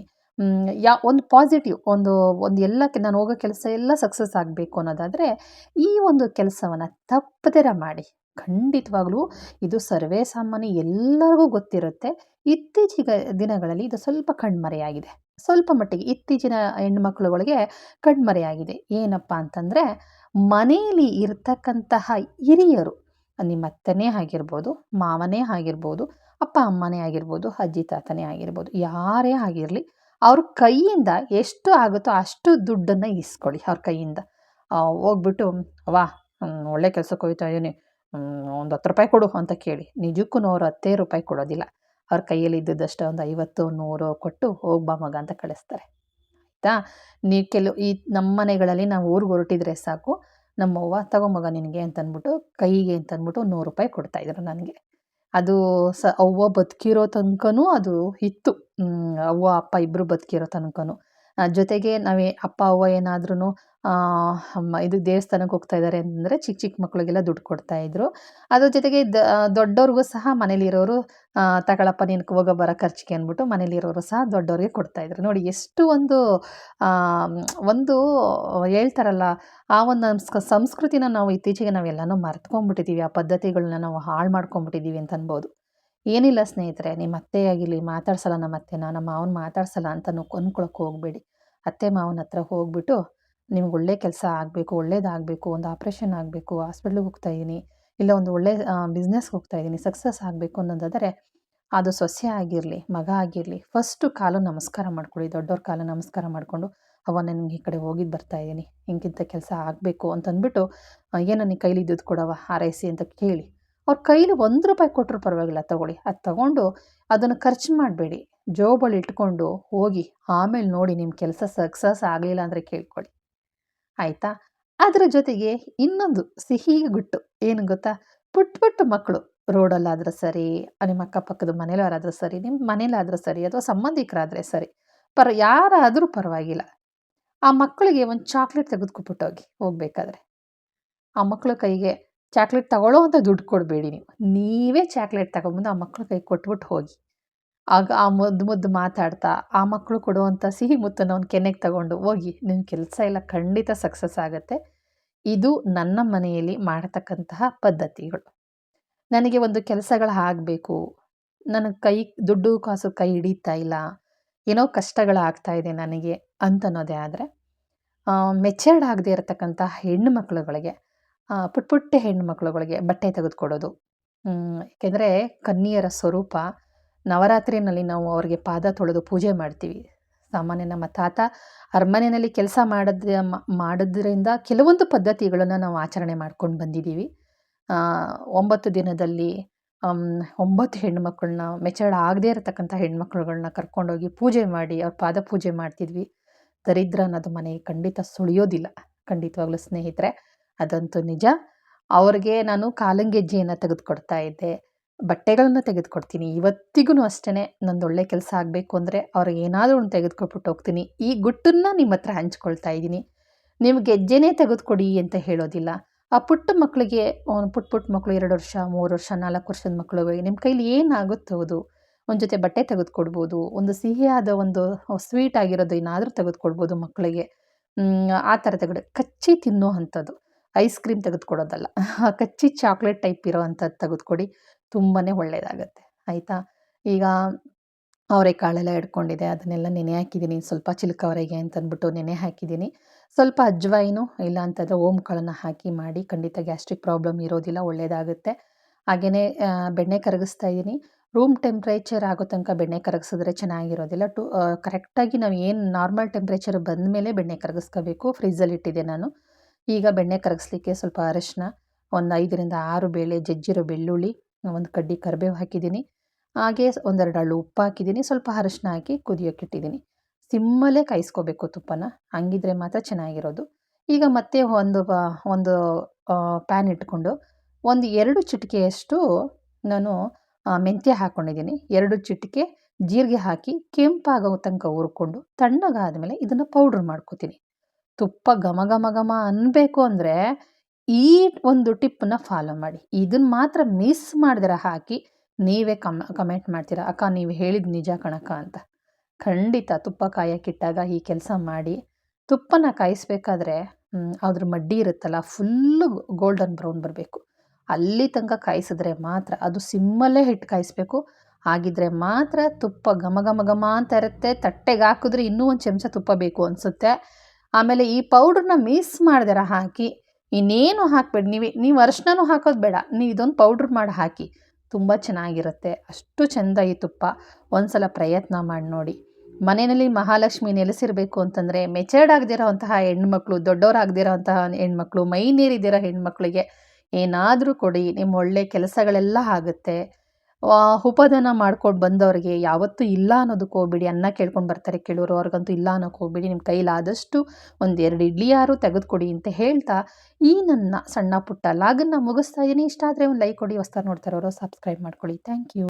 ಯಾ, ಒಂದು ಪಾಸಿಟಿವ್ ಒಂದು ಒಂದು ಎಲ್ಲ ನಾನು ಹೋಗೋ ಕೆಲಸ ಎಲ್ಲ ಸಕ್ಸಸ್ ಆಗಬೇಕು ಅನ್ನೋದಾದರೆ, ಈ ಒಂದು ಕೆಲಸವನ್ನು ತಪ್ಪದೆರ ಮಾಡಿ. ಖಂಡಿತವಾಗ್ಲೂ ಇದು ಸರ್ವೇ ಸಾಮಾನ್ಯ ಎಲ್ಲರಿಗೂ ಗೊತ್ತಿರುತ್ತೆ. ಇತ್ತೀಚಿಗೆ ದಿನಗಳಲ್ಲಿ ಇದು ಸ್ವಲ್ಪ ಕಣ್ಮರೆಯಾಗಿದೆ. ಸ್ವಲ್ಪ ಮಟ್ಟಿಗೆ ಇತ್ತೀಚಿನ ಹೆಣ್ಮಕ್ಳುಗಳಿಗೆ ಕಣ್ಮರೆಯಾಗಿದೆ. ಏನಪ್ಪ ಅಂತಂದರೆ ಮನೆಯಲ್ಲಿ ಇರ್ತಕ್ಕಂತಹ ಹಿರಿಯರು, ನಿಮ್ಮ ಅತ್ತನೇ ಆಗಿರ್ಬೋದು, ಮಾವನೇ ಆಗಿರ್ಬೋದು, ಅಪ್ಪ ಅಮ್ಮನೇ ಆಗಿರ್ಬೋದು, ಅಜ್ಜಿ ತಾತನೇ ಆಗಿರ್ಬೋದು, ಯಾರೇ ಆಗಿರಲಿ ಅವ್ರ ಕೈಯಿಂದ ಎಷ್ಟು ಆಗುತ್ತೋ ಅಷ್ಟು ದುಡ್ಡನ್ನು ಇಸ್ಕೊಳ್ಳಿ ಅವ್ರ ಕೈಯಿಂದ. ಹೋಗ್ಬಿಟ್ಟು, ವಾ ಒಳ್ಳೆ ಕೆಲ್ಸಕ್ಕೆ ಹೋಗ್ತಾ ಇದ್ದೀನಿ ಒಂದು ಹತ್ತು ರೂಪಾಯಿ ಕೊಡು ಅಂತ ಕೇಳಿ. ನಿಜಕ್ಕೂ ಅವ್ರು ಹತ್ತೇ ರೂಪಾಯಿ ಕೊಡೋದಿಲ್ಲ. ಅವ್ರ ಕೈಯಲ್ಲಿ ಇದ್ದದ್ದಷ್ಟು ಒಂದು ಐವತ್ತು, ನೂರು ಕೊಟ್ಟು ಹೋಗಿ ಬಾ ಮಗ ಅಂತ ಕಳಿಸ್ತಾರೆ. ಆಯಿತಾ? ನೀವು ಕೆಲವು, ಈ ನಮ್ಮ ಮನೆಗಳಲ್ಲಿ ನಾವು ಊರಿಗೆ ಹೊರಟಿದ್ರೆ ಸಾಕು. ನಮ್ಮವ್ವ, ತಗೋ ಮಗ ನಿನಗೆ ಅಂತಂದ್ಬಿಟ್ಟು ಕೈಗೆ ಅಂತಂದ್ಬಿಟ್ಟು ನೂರು ರೂಪಾಯಿ ಕೊಡ್ತಾಯಿದ್ರು ನನಗೆ. ಅದು ಸ ಅವ್ವ ಬದುಕಿರೋ ತನಕನೂ ಅದು ಇತ್ತು ಅವ್ವ ಅಪ್ಪ ಇಬ್ಬರು ಬದುಕಿರೋ ತನಕನೂ. ಜೊತೆಗೆ ನಾವೇ ಅಪ್ಪ, ಅವ್ವ ಏನಾದ್ರೂ ಇದು ದೇವಸ್ಥಾನಕ್ಕೆ ಹೋಗ್ತಾ ಇದ್ದಾರೆ ಅಂದರೆ ಚಿಕ್ಕ ಚಿಕ್ಕ ಮಕ್ಕಳಿಗೆಲ್ಲ ದುಡ್ಡು ಕೊಡ್ತಾಯಿದ್ರು ಅದ್ರ ಜೊತೆಗೆ ದೊಡ್ಡವ್ರಿಗೂ ಸಹ ಮನೇಲಿರೋರು ತಗಳಪ್ಪ ತಗೊಳಪ್ಪ ನೀನು ಹೋಗೋ ಬರೋ ಖರ್ಚಿಗೆ ಅಂದ್ಬಿಟ್ಟು ಮನೇಲಿರೋರು ಸಹ ದೊಡ್ಡವ್ರಿಗೆ ಕೊಡ್ತಾಯಿದ್ರು ನೋಡಿ, ಎಷ್ಟು ಒಂದು ಒಂದು ಹೇಳ್ತಾರಲ್ಲ, ಆ ಒಂದು ಸಂಸ್ಕೃತಿನ ನಾವು ಇತ್ತೀಚೆಗೆ ನಾವೆಲ್ಲನೂ ಮರ್ತ್ಕೊಂಡ್ಬಿಟ್ಟಿದ್ದೀವಿ ಆ ಪದ್ಧತಿಗಳನ್ನ ನಾವು ಹಾಳು ಮಾಡ್ಕೊಂಡ್ಬಿಟ್ಟಿದ್ದೀವಿ ಅಂತ ಅನ್ಬೋದು. ಏನಿಲ್ಲ ಸ್ನೇಹಿತರೆ ನಿಮ್ಮ ಅತ್ತೆ ಆಗಿರಲಿ, ಮಾತಾಡ್ಸಲ್ಲ ನಮ್ಮ ಅತ್ತೆನ ನಮ್ಮ ಮಾವನ ಮಾತಾಡ್ಸಲ್ಲ ಅಂತ ನೀವು ಕೊಂದ್ಕೊಳಕ್ಕೆ ಹೋಗಬೇಡಿ. ಅತ್ತೆ ಮಾವನ ಹತ್ರ ಹೋಗ್ಬಿಟ್ಟು, ನಿಮ್ಗೆ ಒಳ್ಳೆ ಕೆಲಸ ಆಗಬೇಕು, ಒಳ್ಳೇದಾಗಬೇಕು, ಒಂದು ಆಪ್ರೇಷನ್ ಆಗಬೇಕು, ಹಾಸ್ಪಿಟ್ಲಿಗೆ ಹೋಗ್ತಾ ಇದ್ದೀನಿ ಇಲ್ಲ ಒಂದು ಒಳ್ಳೆ ಬಿಸ್ನೆಸ್ಗೆ ಹೋಗ್ತಾ ಇದ್ದೀನಿ ಸಕ್ಸಸ್ ಆಗಬೇಕು ಅನ್ನೋದಾದರೆ, ಅದು ಸೊಸೆ ಆಗಿರಲಿ, ಮಗ ಆಗಿರಲಿ, ಫಸ್ಟು ಕಾಲು ನಮಸ್ಕಾರ ಮಾಡ್ಕೊಳ್ಳಿ, ದೊಡ್ಡವ್ರ ಕಾಲು ನಮಸ್ಕಾರ ಮಾಡಿಕೊಂಡು ಅವ ನನಗೆ ಈ ಕಡೆ ಹೋಗಿದ್ದು ಬರ್ತಾ ಇದ್ದೀನಿ ಹಿಂಗಿಂಥ ಕೆಲಸ ಆಗಬೇಕು ಅಂತಂದ್ಬಿಟ್ಟು ಏನು ಏನೋ ನೀ ಕೈಲಿ ಇದ್ದದ್ದು ಕೊಡವ ಹಾರೈಸಿ ಅಂತ ಕೇಳಿ, ಅವ್ರ ಕೈಲಿ ಒಂದು ರೂಪಾಯಿ ಕೊಟ್ಟರು ಪರವಾಗಿಲ್ಲ, ತಗೊಳ್ಳಿ, ಅದು ತಗೊಂಡು ಅದನ್ನು ಖರ್ಚು ಮಾಡಬೇಡಿ. ಜೋಬಲ್ಲಿ ಇಟ್ಕೊಂಡು ಹೋಗಿ, ಆಮೇಲೆ ನೋಡಿ ನಿಮ್ಮ ಕೆಲಸ ಸಕ್ಸಸ್ ಆಗಲಿಲ್ಲ ಅಂದರೆ ಕೇಳ್ಕೊಳ್ಳಿ. ಆಯಿತಾ? ಅದರ ಜೊತೆಗೆ ಇನ್ನೊಂದು ಸಿಹಿ ಗುಟ್ಟು. ಏನು ಗೊತ್ತಾ? ಪುಟ್ಟ ಪುಟ್ಟ ಮಕ್ಕಳು ರೋಡಲ್ಲಾದರೂ ಸರಿ, ನಿಮ್ಮ ಅಕ್ಕಪಕ್ಕದ ಮನೇಲಾದ್ರೂ ಸರಿ, ನಿಮ್ಮ ಮನೇಲಾದರೂ ಸರಿ, ಅಥವಾ ಸಂಬಂಧಿಕರಾದರೆ ಸರಿ, ಪರ, ಯಾರಾದರೂ ಪರವಾಗಿಲ್ಲ. ಆ ಮಕ್ಕಳಿಗೆ ಒಂದು ಚಾಕ್ಲೇಟ್ ತೆಗೆದುಕೊಬಿಟ್ಟೋಗಿ ಹೋಗ್ಬೇಕಾದ್ರೆ. ಆ ಮಕ್ಕಳ ಕೈಗೆ ಚಾಕ್ಲೇಟ್ ತಗೊಳ್ಳೋ ಅಂತ ದುಡ್ಡು ಕೊಡಬೇಡಿ ನೀವು. ನೀವೇ ಚಾಕ್ಲೇಟ್ ತಗೊಂಬಂದು ಆ ಮಕ್ಕಳ ಕೈ ಕೊಟ್ಬಿಟ್ಟು ಹೋಗಿ. ಆಗ ಆ ಮುದ್ದು ಮುದ್ದು ಮಾತಾಡ್ತಾ, ಆ ಮಕ್ಕಳು ಕೊಡುವಂಥ ಸಿಹಿ ಮುತ್ತನ್ನು ಅವ್ನು ಕೆನೆಗೆ ತಗೊಂಡು ಹೋಗಿ ನಿಮ್ಮ ಕೆಲಸ ಎಲ್ಲ ಖಂಡಿತ ಸಕ್ಸಸ್ ಆಗುತ್ತೆ. ಇದು ನನ್ನ ಮನೆಯಲ್ಲಿ ಮಾಡತಕ್ಕಂತಹ ಪದ್ಧತಿಗಳು. ನನಗೆ ಒಂದು ಕೆಲಸಗಳು ಆಗಬೇಕು. ನನ್ನ ಕೈ, ದುಡ್ಡು ಕಾಸು ಕೈ ಹಿಡಿತಾ ಇಲ್ಲ. ಏನೋ ಕಷ್ಟಗಳಾಗ್ತಾ ಇದೆ ನನಗೆ ಅಂತನ್ನೋದೇ ಆದರೆ ಮೆಚರ್ಡ್ ಆಗದೆ ಇರತಕ್ಕಂಥ ಹೆಣ್ಣು ಮಕ್ಕಳುಗಳಿಗೆ ಪುಟ್ಟ ಪುಟ್ಟ ಹೆಣ್ಣು ಮಕ್ಕಳುಗಳಿಗೆ ಬಟ್ಟೆ ತೆಗೆದುಕೊಡೋದು. ಏಕೆಂದರೆ ಕನ್ನಿಯರ ಸ್ವರೂಪ ನವರಾತ್ರಿನಲ್ಲಿ ನಾವು ಅವರಿಗೆ ಪಾದ ತೊಳೆದು ಪೂಜೆ ಮಾಡ್ತೀವಿ. ಸಾಮಾನ್ಯ ನಮ್ಮ ತಾತ ಅರಮನೆಯಲ್ಲಿ ಕೆಲಸ ಮಾಡದ ಮಾಡೋದ್ರಿಂದ ಕೆಲವೊಂದು ಪದ್ಧತಿಗಳನ್ನು ನಾವು ಆಚರಣೆ ಮಾಡ್ಕೊಂಡು ಬಂದಿದ್ದೀವಿ. ಒಂಬತ್ತು ದಿನದಲ್ಲಿ ಒಂಬತ್ತು ಹೆಣ್ಮಕ್ಳನ್ನ ಮೆಚರ್ಡ್ ಆಗದೇ ಇರತಕ್ಕಂಥ ಹೆಣ್ಮಕ್ಳುಗಳನ್ನ ಕರ್ಕೊಂಡೋಗಿ ಪೂಜೆ ಮಾಡಿ ಅವ್ರ ಪಾದ ಪೂಜೆ ಮಾಡ್ತಿದ್ವಿ. ದರಿದ್ರ ಅನ್ನೋದು ಮನೆಗೆ ಖಂಡಿತ ಸುಳಿಯೋದಿಲ್ಲ. ಖಂಡಿತವಾಗ್ಲೂ ಸ್ನೇಹಿತರೆ, ಅದಂತೂ ನಿಜ. ಅವ್ರಿಗೆ ನಾನು ಕಾಲಂಗೆಜ್ಜೆಯನ್ನು ತೆಗೆದುಕೊಡ್ತಾ ಇದ್ದೆ. ಬಟ್ಟೆಗಳನ್ನು ತೆಗೆದುಕೊಡ್ತೀನಿ. ಇವತ್ತಿಗೂ ಅಷ್ಟೇ ಒಳ್ಳೆ ಕೆಲಸ ಆಗಬೇಕು ಅಂದರೆ ಅವ್ರಿಗೆ ಏನಾದರೂ ಒಂದು ತೆಗೆದುಕೊಟ್ಬಿಟ್ಟು ಹೋಗ್ತೀನಿ. ಈ ಗುಟ್ಟನ್ನು ನಿಮ್ಮ ಹತ್ರ ಹಂಚ್ಕೊಳ್ತಾ ಇದ್ದೀನಿ. ನೀವು ಗೆಜ್ಜೆನೇ ತೆಗೆದುಕೊಡಿ ಅಂತ ಹೇಳೋದಿಲ್ಲ. ಆ ಪುಟ್ಟ ಮಕ್ಕಳಿಗೆ ಪುಟ್ಟ ಪುಟ್ಟ ಮಕ್ಕಳು ಎರಡು ವರ್ಷ, ಮೂರು ವರ್ಷ, ನಾಲ್ಕು ವರ್ಷದ ಮಕ್ಕಳುಗಳಿಗೆ ನಿಮ್ಮ ಕೈಲಿ ಏನಾಗುತ್ತೋ ಅದು. ಒಂದು ಜೊತೆ ಬಟ್ಟೆ ತೆಗೆದುಕೊಡ್ಬೋದು. ಒಂದು ಸಿಹಿಯಾದ ಒಂದು ಸ್ವೀಟ್ ಆಗಿರೋದು ಏನಾದರೂ ತೆಗೆದುಕೊಡ್ಬೋದು ಮಕ್ಕಳಿಗೆ ಆ ಥರ ತೆಗೆದು ಕಚ್ಚಿ ತಿನ್ನೋ ಅಂಥದ್ದು. ಐಸ್ ಕ್ರೀಮ್ ತೆಗೆದುಕೊಡೋದಲ್ಲ. ಕಚ್ಚಿ ಚಾಕ್ಲೇಟ್ ಟೈಪ್ ಇರೋ ಅಂಥದ್ದು ತೆಗೆದುಕೊಡಿ ತುಂಬಾ ಒಳ್ಳೆಯದಾಗತ್ತೆ ಆಯಿತಾ? ಈಗ ಅವರೆಕಾಳೆಲ್ಲ ಹಿಡ್ಕೊಂಡಿದೆ ಅದನ್ನೆಲ್ಲ ನೆನೆ ಹಾಕಿದ್ದೀನಿ, ಸ್ವಲ್ಪ ಚಿಲ್ಕವರೆಗೆ ಅಂತಂದ್ಬಿಟ್ಟು ನೆನೆ ಹಾಕಿದ್ದೀನಿ. ಸ್ವಲ್ಪ ಅಜ್ವಾಯಿನು ಇಲ್ಲ ಅಂತಂದರೆ ಓಂಕಾಳನ್ನು ಹಾಕಿ ಮಾಡಿ, ಖಂಡಿತ ಗ್ಯಾಸ್ಟ್ರಿಕ್ ಪ್ರಾಬ್ಲಮ್ ಇರೋದಿಲ್ಲ ಒಳ್ಳೆಯದಾಗುತ್ತೆ ಹಾಗೆಯೇ ಬೆಣ್ಣೆ ಕರಗಿಸ್ತಾ ಇದ್ದೀನಿ. ರೂಮ್ ಟೆಂಪ್ರೇಚರ್ ಆಗೋ ತನಕ ಬೆಣ್ಣೆ ಕರಗಿಸಿದ್ರೆ ಚೆನ್ನಾಗಿರೋದಿಲ್ಲ. ಟು ಕರೆಕ್ಟಾಗಿ ನಾವು ಏನು ನಾರ್ಮಲ್ ಟೆಂಪ್ರೇಚರ್ ಬಂದ ಮೇಲೆ ಬೆಣ್ಣೆ ಕರಗಿಸ್ಕೋಬೇಕು, ಫ್ರಿಜ್ಜಲ್ಲಿ ಇಟ್ಟಿದ್ದೆ ನಾನು. ಈಗ ಬೆಣ್ಣೆ ಕರಗಿಸ್ಲಿಕ್ಕೆ ಸ್ವಲ್ಪ ಅರಶಿನ, ಒಂದು ಐದರಿಂದ ಆರು ಬೇಳೆ, ಜಜ್ಜಿರೋ ಬೆಳ್ಳುಳ್ಳಿ, ಒಂದು ಕಡ್ಡಿ ಕರಿಬೇವು ಹಾಕಿದ್ದೀನಿ. ಹಾಗೆ ಒಂದೆರಡು ಹಳ್ಳು ಉಪ್ಪು ಹಾಕಿದ್ದೀನಿ. ಸ್ವಲ್ಪ ಅರಶಿನ ಹಾಕಿ ಕುದಿಯೋಕೆ ಇಟ್ಟಿದ್ದೀನಿ. ಸಿಮ್ಮಲ್ಲೇ ಕಾಯಿಸ್ಕೋಬೇಕು ತುಪ್ಪನ. ಹಂಗಿದ್ರೆ ಮಾತ್ರ ಚೆನ್ನಾಗಿರೋದು. ಈಗ ಮತ್ತೆ ಒಂದು ಒಂದು ಪ್ಯಾನ್ ಇಟ್ಕೊಂಡು ಒಂದು ಎರಡು ಚಿಟಿಕೆಯಷ್ಟು ನಾನು ಮೆಂತ್ಯ ಹಾಕ್ಕೊಂಡಿದ್ದೀನಿ ಎರಡು ಚಿಟಿಕೆ ಜೀರಿಗೆ ಹಾಕಿ ಕೆಂಪಾಗೋ ತನಕ ಹುರ್ಕೊಂಡು ತಣ್ಣಗಾದಮೇಲೆ ಇದನ್ನು ಪೌಡ್ರ್ ಮಾಡ್ಕೋತೀನಿ. ತುಪ್ಪ ಘಮ ಘಮ ಘಮ ಅನ್ನಬೇಕು ಅಂದರೆ ಈ ಒಂದು ಟಿಪ್ಪನ್ನ ಫಾಲೋ ಮಾಡಿ. ಇದನ್ನ ಮಾತ್ರ ಮಿಸ್ ಮಾಡ್ದಿರ ಹಾಕಿ ನೀವೇ ಕಮ್, ಕಮೆಂಟ್ ಮಾಡ್ತೀರಾ, ಅಕ್ಕ ನೀವು ಹೇಳಿದ ನಿಜ ಕಣಕ್ಕ ಅಂತ. ಖಂಡಿತ ತುಪ್ಪ ಕಾಯಕ್ಕಿಟ್ಟಾಗ ಈ ಕೆಲಸ ಮಾಡಿ. ತುಪ್ಪನ ಕಾಯಿಸ್ಬೇಕಾದ್ರೆ ಅದ್ರ ಮಡ್ಡಿ ಇರುತ್ತಲ್ಲ, ಫುಲ್ಲು ಗೋಲ್ಡನ್ ಬ್ರೌನ್ ಬರಬೇಕು. ಅಲ್ಲಿ ತನಕ ಕಾಯಿಸಿದ್ರೆ ಮಾತ್ರ ಅದು ಸಿಮ್ಮಲ್ಲೇ ಹಿಟ್ಟು ಕಾಯಿಸ್ಬೇಕು. ಹಾಗಿದ್ರೆ ಮಾತ್ರ ತುಪ್ಪ ಘಮ ಘಮ ಘಮ ಅಂತ ಇರುತ್ತೆ, ತಟ್ಟೆಗೆ ಹಾಕಿದ್ರೆ ಇನ್ನೂ ಒಂದು ಚಮಚ ತುಪ್ಪ ಬೇಕು ಅನಿಸುತ್ತೆ. ಆಮೇಲೆ ಈ ಪೌಡ್ರನ್ನ ಮಿಸ್ ಮಾಡ್ದಿರ ಹಾಕಿ, ಇನ್ನೇನು ಹಾಕ್ಬೇಡಿ, ನೀವು ನೀವು ಅರಿಶಿನೂ ಹಾಕೋದು ಬೇಡ, ನೀವು ಇದೊಂದು ಪೌಡ್ರ್ ಮಾಡಿ ಹಾಕಿ, ತುಂಬ ಚೆನ್ನಾಗಿರುತ್ತೆ, ಅಷ್ಟು ಚೆಂದ ಈ ತುಪ್ಪ, ಒಂದ್ಸಲ ಪ್ರಯತ್ನ ಮಾಡಿ ನೋಡಿ. ಮನೆಯಲ್ಲಿ ಮಹಾಲಕ್ಷ್ಮಿ ನೆಲೆಸಿರಬೇಕು ಅಂತಂದರೆ ಮೆಚರ್ಡ್ ಆಗದಿರೋ ಅಂತಹ ಹೆಣ್ಮಕ್ಳು ದೊಡ್ಡವರಾಗದಿರೋ ಅಂತಹ ಹೆಣ್ಮಕ್ಳು ಮೈ ನೀರಿದಿರೋ ಹೆಣ್ಮಕ್ಳಿಗೆ ಏನಾದರೂ ಕೊಡಿ, ನಿಮ್ಮ ಒಳ್ಳೆ ಕೆಲಸಗಳೆಲ್ಲ ಆಗುತ್ತೆ. ಉಪದಾನ ಮಾಡ್ಕೊಂಡು ಬಂದವ್ರಿಗೆ ಯಾವತ್ತೂ ಇಲ್ಲ ಅನ್ನೋದಕ್ಕೆ ಹೋಗ್ಬೇಡಿ, ಅನ್ನ ಕೇಳ್ಕೊಂಡು ಬರ್ತಾರೆ ಕೇಳೋರು, ಅವ್ರಿಗಂತೂ ಇಲ್ಲ ಅನ್ನೋಕ್ಕೆ ಹೋಗ್ಬೇಡಿ ನಿಮ್ಮ ಕೈಲಾದಷ್ಟು ಒಂದೆರಡು ಇಡ್ಲಿ ಯಾರು ತೆಗೆದುಕೊಡಿ ಅಂತ ಹೇಳ್ತಾ ಈ ನನ್ನ ಸಣ್ಣ ಪುಟ್ಟ ಲಾಗನ್ನ ಮುಗಿಸ್ತಾ ಇದ್ದೀನಿ ಇಷ್ಟ ಆದರೆ ಒಂದು ಲೈಕ್ ಕೊಡಿ ಹೊಸ್ತಾರು ನೋಡ್ತಾ ಇರೋರು ಸಬ್ಸ್ಕ್ರೈಬ್ ಮಾಡ್ಕೊಳ್ಳಿ. Thank you